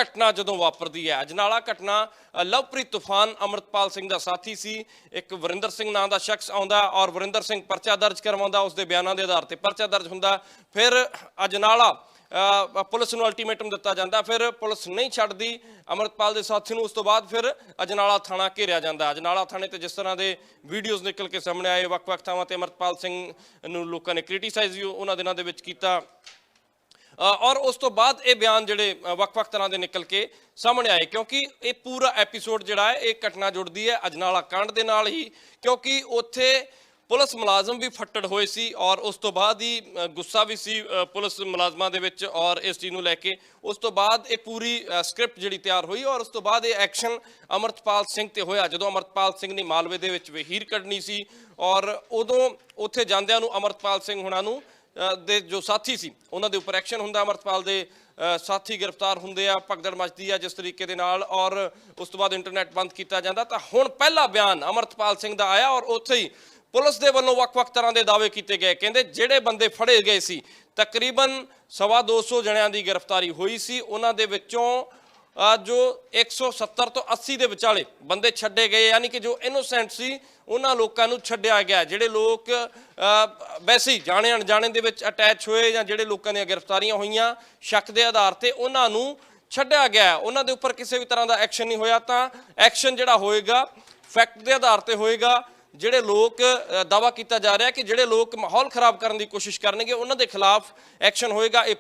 ਘਟਨਾ ਜਦੋਂ ਵਾਪਰਦੀ ਹੈ, ਅਜਨਾਲਾ ਘਟਨਾ ਲਵਪ੍ਰੀਤ ਤੂਫਾਨ ਅਮਰਪਾਲ ਸਿੰਘ ਦਾ ਸਾਥੀ ਸੀ, ਇੱਕ ਵਰਿੰਦਰ ਸਿੰਘ ਨਾਂ ਦਾ ਸ਼ਖਸ ਆਉਂਦਾ ਔਰ ਵਰਿੰਦਰ ਸਿੰਘ ਪਰਚਾ ਦਰਜ ਕਰਵਾਉਂਦਾ ਉਸ ਦੇ ਬਿਆਨਾਂ ਦੇ ਆਧਾਰ ਤੇ ਪਰਚਾ ਦਰਜ ਹੁੰਦਾ, ਫਿਰ ਅਜਨਾਲਾ ਪੁਲਿਸ ਨੂੰ ਅਲਟੀਮੇਟਮ ਦਿੱਤਾ ਜਾਂਦਾ, ਫਿਰ ਪੁਲਿਸ ਨਹੀਂ ਛੱਡਦੀ, ਅਮਰਤਪਾਲ ਦੇ ਸਾਥੀ ਨੂੰ ਉਸ ਤੋਂ ਬਾਅਦ ਫਿਰ ਅਜਨਾਲਾ ਥਾਣਾ ਘੇਰਿਆ ਜਾਂਦਾ। ਅਜਨਾਲਾ ਥਾਣੇ ਤੇ ਜਿਸ ਤਰ੍ਹਾਂ ਦੇ ਵੀਡੀਓਜ਼ ਨਿਕਲ ਕੇ ਸਾਹਮਣੇ ਆਏ, ਵੱਖ-ਵੱਖ ਥਾਵਾਂ ਤੇ ਅਮਰਤਪਾਲ ਸਿੰਘ ਨੂੰ ਲੋਕਾਂ ਨੇ ਕ੍ਰਿਟਿਸਾਈਜ਼ ਵੀ ਉਹਨਾਂ ਦਿਨਾਂ ਦੇ ਵਿੱਚ ਕੀਤਾ। ਔਰ ਉਸ ਤੋਂ ਬਾਅਦ ਇਹ ਬਿਆਨ ਜਿਹੜੇ ਵੱਖ-ਵੱਖ ਤਰ੍ਹਾਂ ਦੇ ਨਿਕਲ ਕੇ ਸਾਹਮਣੇ ਆਏ, ਕਿਉਂਕਿ ਇਹ ਪੂਰਾ ਐਪੀਸੋਡ ਜਿਹੜਾ ਹੈ, ਇਹ ਘਟਨਾ ਜੁੜਦੀ ਹੈ ਅਜਨਾਲਾ ਕਾਂਡ ਦੇ ਨਾਲ ਹੀ, ਕਿਉਂਕਿ ਉੱਥੇ ਪੁਲਿਸ ਮੁਲਾਜ਼ਮ ਵੀ ਫੱਟੜ ਹੋਏ ਸੀ ਔਰ ਉਸ ਤੋਂ ਬਾਅਦ ਹੀ ਗੁੱਸਾ ਵੀ ਸੀ ਪੁਲਿਸ ਮੁਲਾਜ਼ਮਾਂ ਦੇ ਵਿੱਚ ਔਰ ਇਸ ਚੀਜ਼ ਨੂੰ ਲੈ ਕੇ। ਉਸ ਤੋਂ ਬਾਅਦ ਇਹ ਪੂਰੀ ਸਕ੍ਰਿਪਟ ਜਿਹੜੀ ਤਿਆਰ ਹੋਈ ਔਰ ਉਸ ਤੋਂ ਬਾਅਦ ਇਹ ਐਕਸ਼ਨ ਅਮਰਤਪਾਲ ਸਿੰਘ ਤੇ ਹੋਇਆ। ਜਦੋਂ ਅਮਰਤਪਾਲ ਸਿੰਘ ਨੇ ਮਾਲਵੇ ਦੇ ਵਿੱਚ ਵਹੀਰ ਕੱਢਣੀ ਸੀ ਔਰ ਉਦੋਂ ਉੱਥੇ ਜਾਂਦਿਆਂ ਨੂੰ ਅਮਰਤਪਾਲ ਸਿੰਘ ਹੁਣਾਂ ਨੂੰ ਦੇ ਜੋ ਸਾਥੀ ਸੀ, ਉਹਨਾਂ ਦੇ ਉੱਪਰ ਐਕਸ਼ਨ ਹੁੰਦਾ ਅਮਰਤਪਾਲ ਦੇ ਸਾਥੀ ਗ੍ਰਿਫਤਾਰ ਹੁੰਦੇ ਆ, ਭਗਦੜ ਮਚਦੀ ਆ ਜਿਸ ਤਰੀਕੇ ਦੇ ਨਾਲ ਔਰ ਉਸ ਤੋਂ ਬਾਅਦ ਇੰਟਰਨੈਟ ਬੰਦ ਕੀਤਾ ਜਾਂਦਾ। ਤਾਂ ਹੁਣ ਪਹਿਲਾ ਬਿਆਨ ਅਮਰਤਪਾਲ ਸਿੰਘ ਦਾ ਆਇਆ ਔਰ ਉੱਥੇ ਹੀ ਪੁਲਿਸ ਦੇ ਵੱਲੋਂ ਵੱਖ-ਵੱਖ ਤਰ੍ਹਾਂ ਦੇ ਦਾਅਵੇ ਕੀਤੇ ਗਏ। ਕਹਿੰਦੇ ਜਿਹੜੇ ਬੰਦੇ ਫੜੇ ਗਏ ਸੀ ਤਕਰੀਬਨ ਸਵਾ 200 ਜਣਿਆਂ ਦੀ ਗ੍ਰਿਫਤਾਰੀ ਹੋਈ ਸੀ। ਉਹਨਾਂ ਦੇ ਵਿੱਚੋਂ ਅ, ਜੋ 170 ਤੋਂ 80 ਦੇ ਵਿਚਾਲੇ ਬੰਦੇ ਛੱਡੇ ਗਏ। ਯਾਨੀ ਕਿ ਜੋ ਇਨੋਸੈਂਟ ਸੀ ਉਹਨਾਂ ਲੋਕਾਂ ਨੂੰ ਛੱਡਿਆ ਗਿਆ। ਜਿਹੜੇ ਲੋਕ ਵੈਸੇ ਜਾਣੇ ਅਣਜਾਣੇ ਦੇ ਵਿੱਚ ਅਟੈਚ ਹੋਏ ਜਾਂ ਜਿਹੜੇ ਲੋਕਾਂ ਦੀਆਂ ਗ੍ਰਿਫਤਾਰੀਆਂ ਹੋਈਆਂ ਸ਼ੱਕ ਦੇ ਆਧਾਰ ਤੇ ਉਹਨਾਂ ਨੂੰ ਛੱਡਿਆ ਗਿਆ। ਉਹਨਾਂ ਦੇ ਉੱਪਰ ਕਿਸੇ ਵੀ ਤਰ੍ਹਾਂ ਦਾ ਐਕਸ਼ਨ ਨਹੀਂ ਹੋਇਆ। ਤਾਂ ਐਕਸ਼ਨ ਜਿਹੜਾ ਹੋਏਗਾ ਫੈਕਟ ਦੇ ਆਧਾਰ ਤੇ ਹੋਏਗਾ। ਜਿਹੜੇ ਲੋਕ ਅ, ਦਾਵਾ ਕੀਤਾ ਜਾ ਰਿਹਾ ਕਿ ਜਿਹੜੇ ਲੋਕ ਮਾਹੌਲ ਖਰਾਬ ਕਰਨ ਦੀ ਕੋਸ਼ਿਸ਼ ਕਰਨਗੇ ਉਹਨਾਂ ਦੇ ਖਿਲਾਫ ਐਕਸ਼ਨ ਹੋਏਗਾ। ਇਹ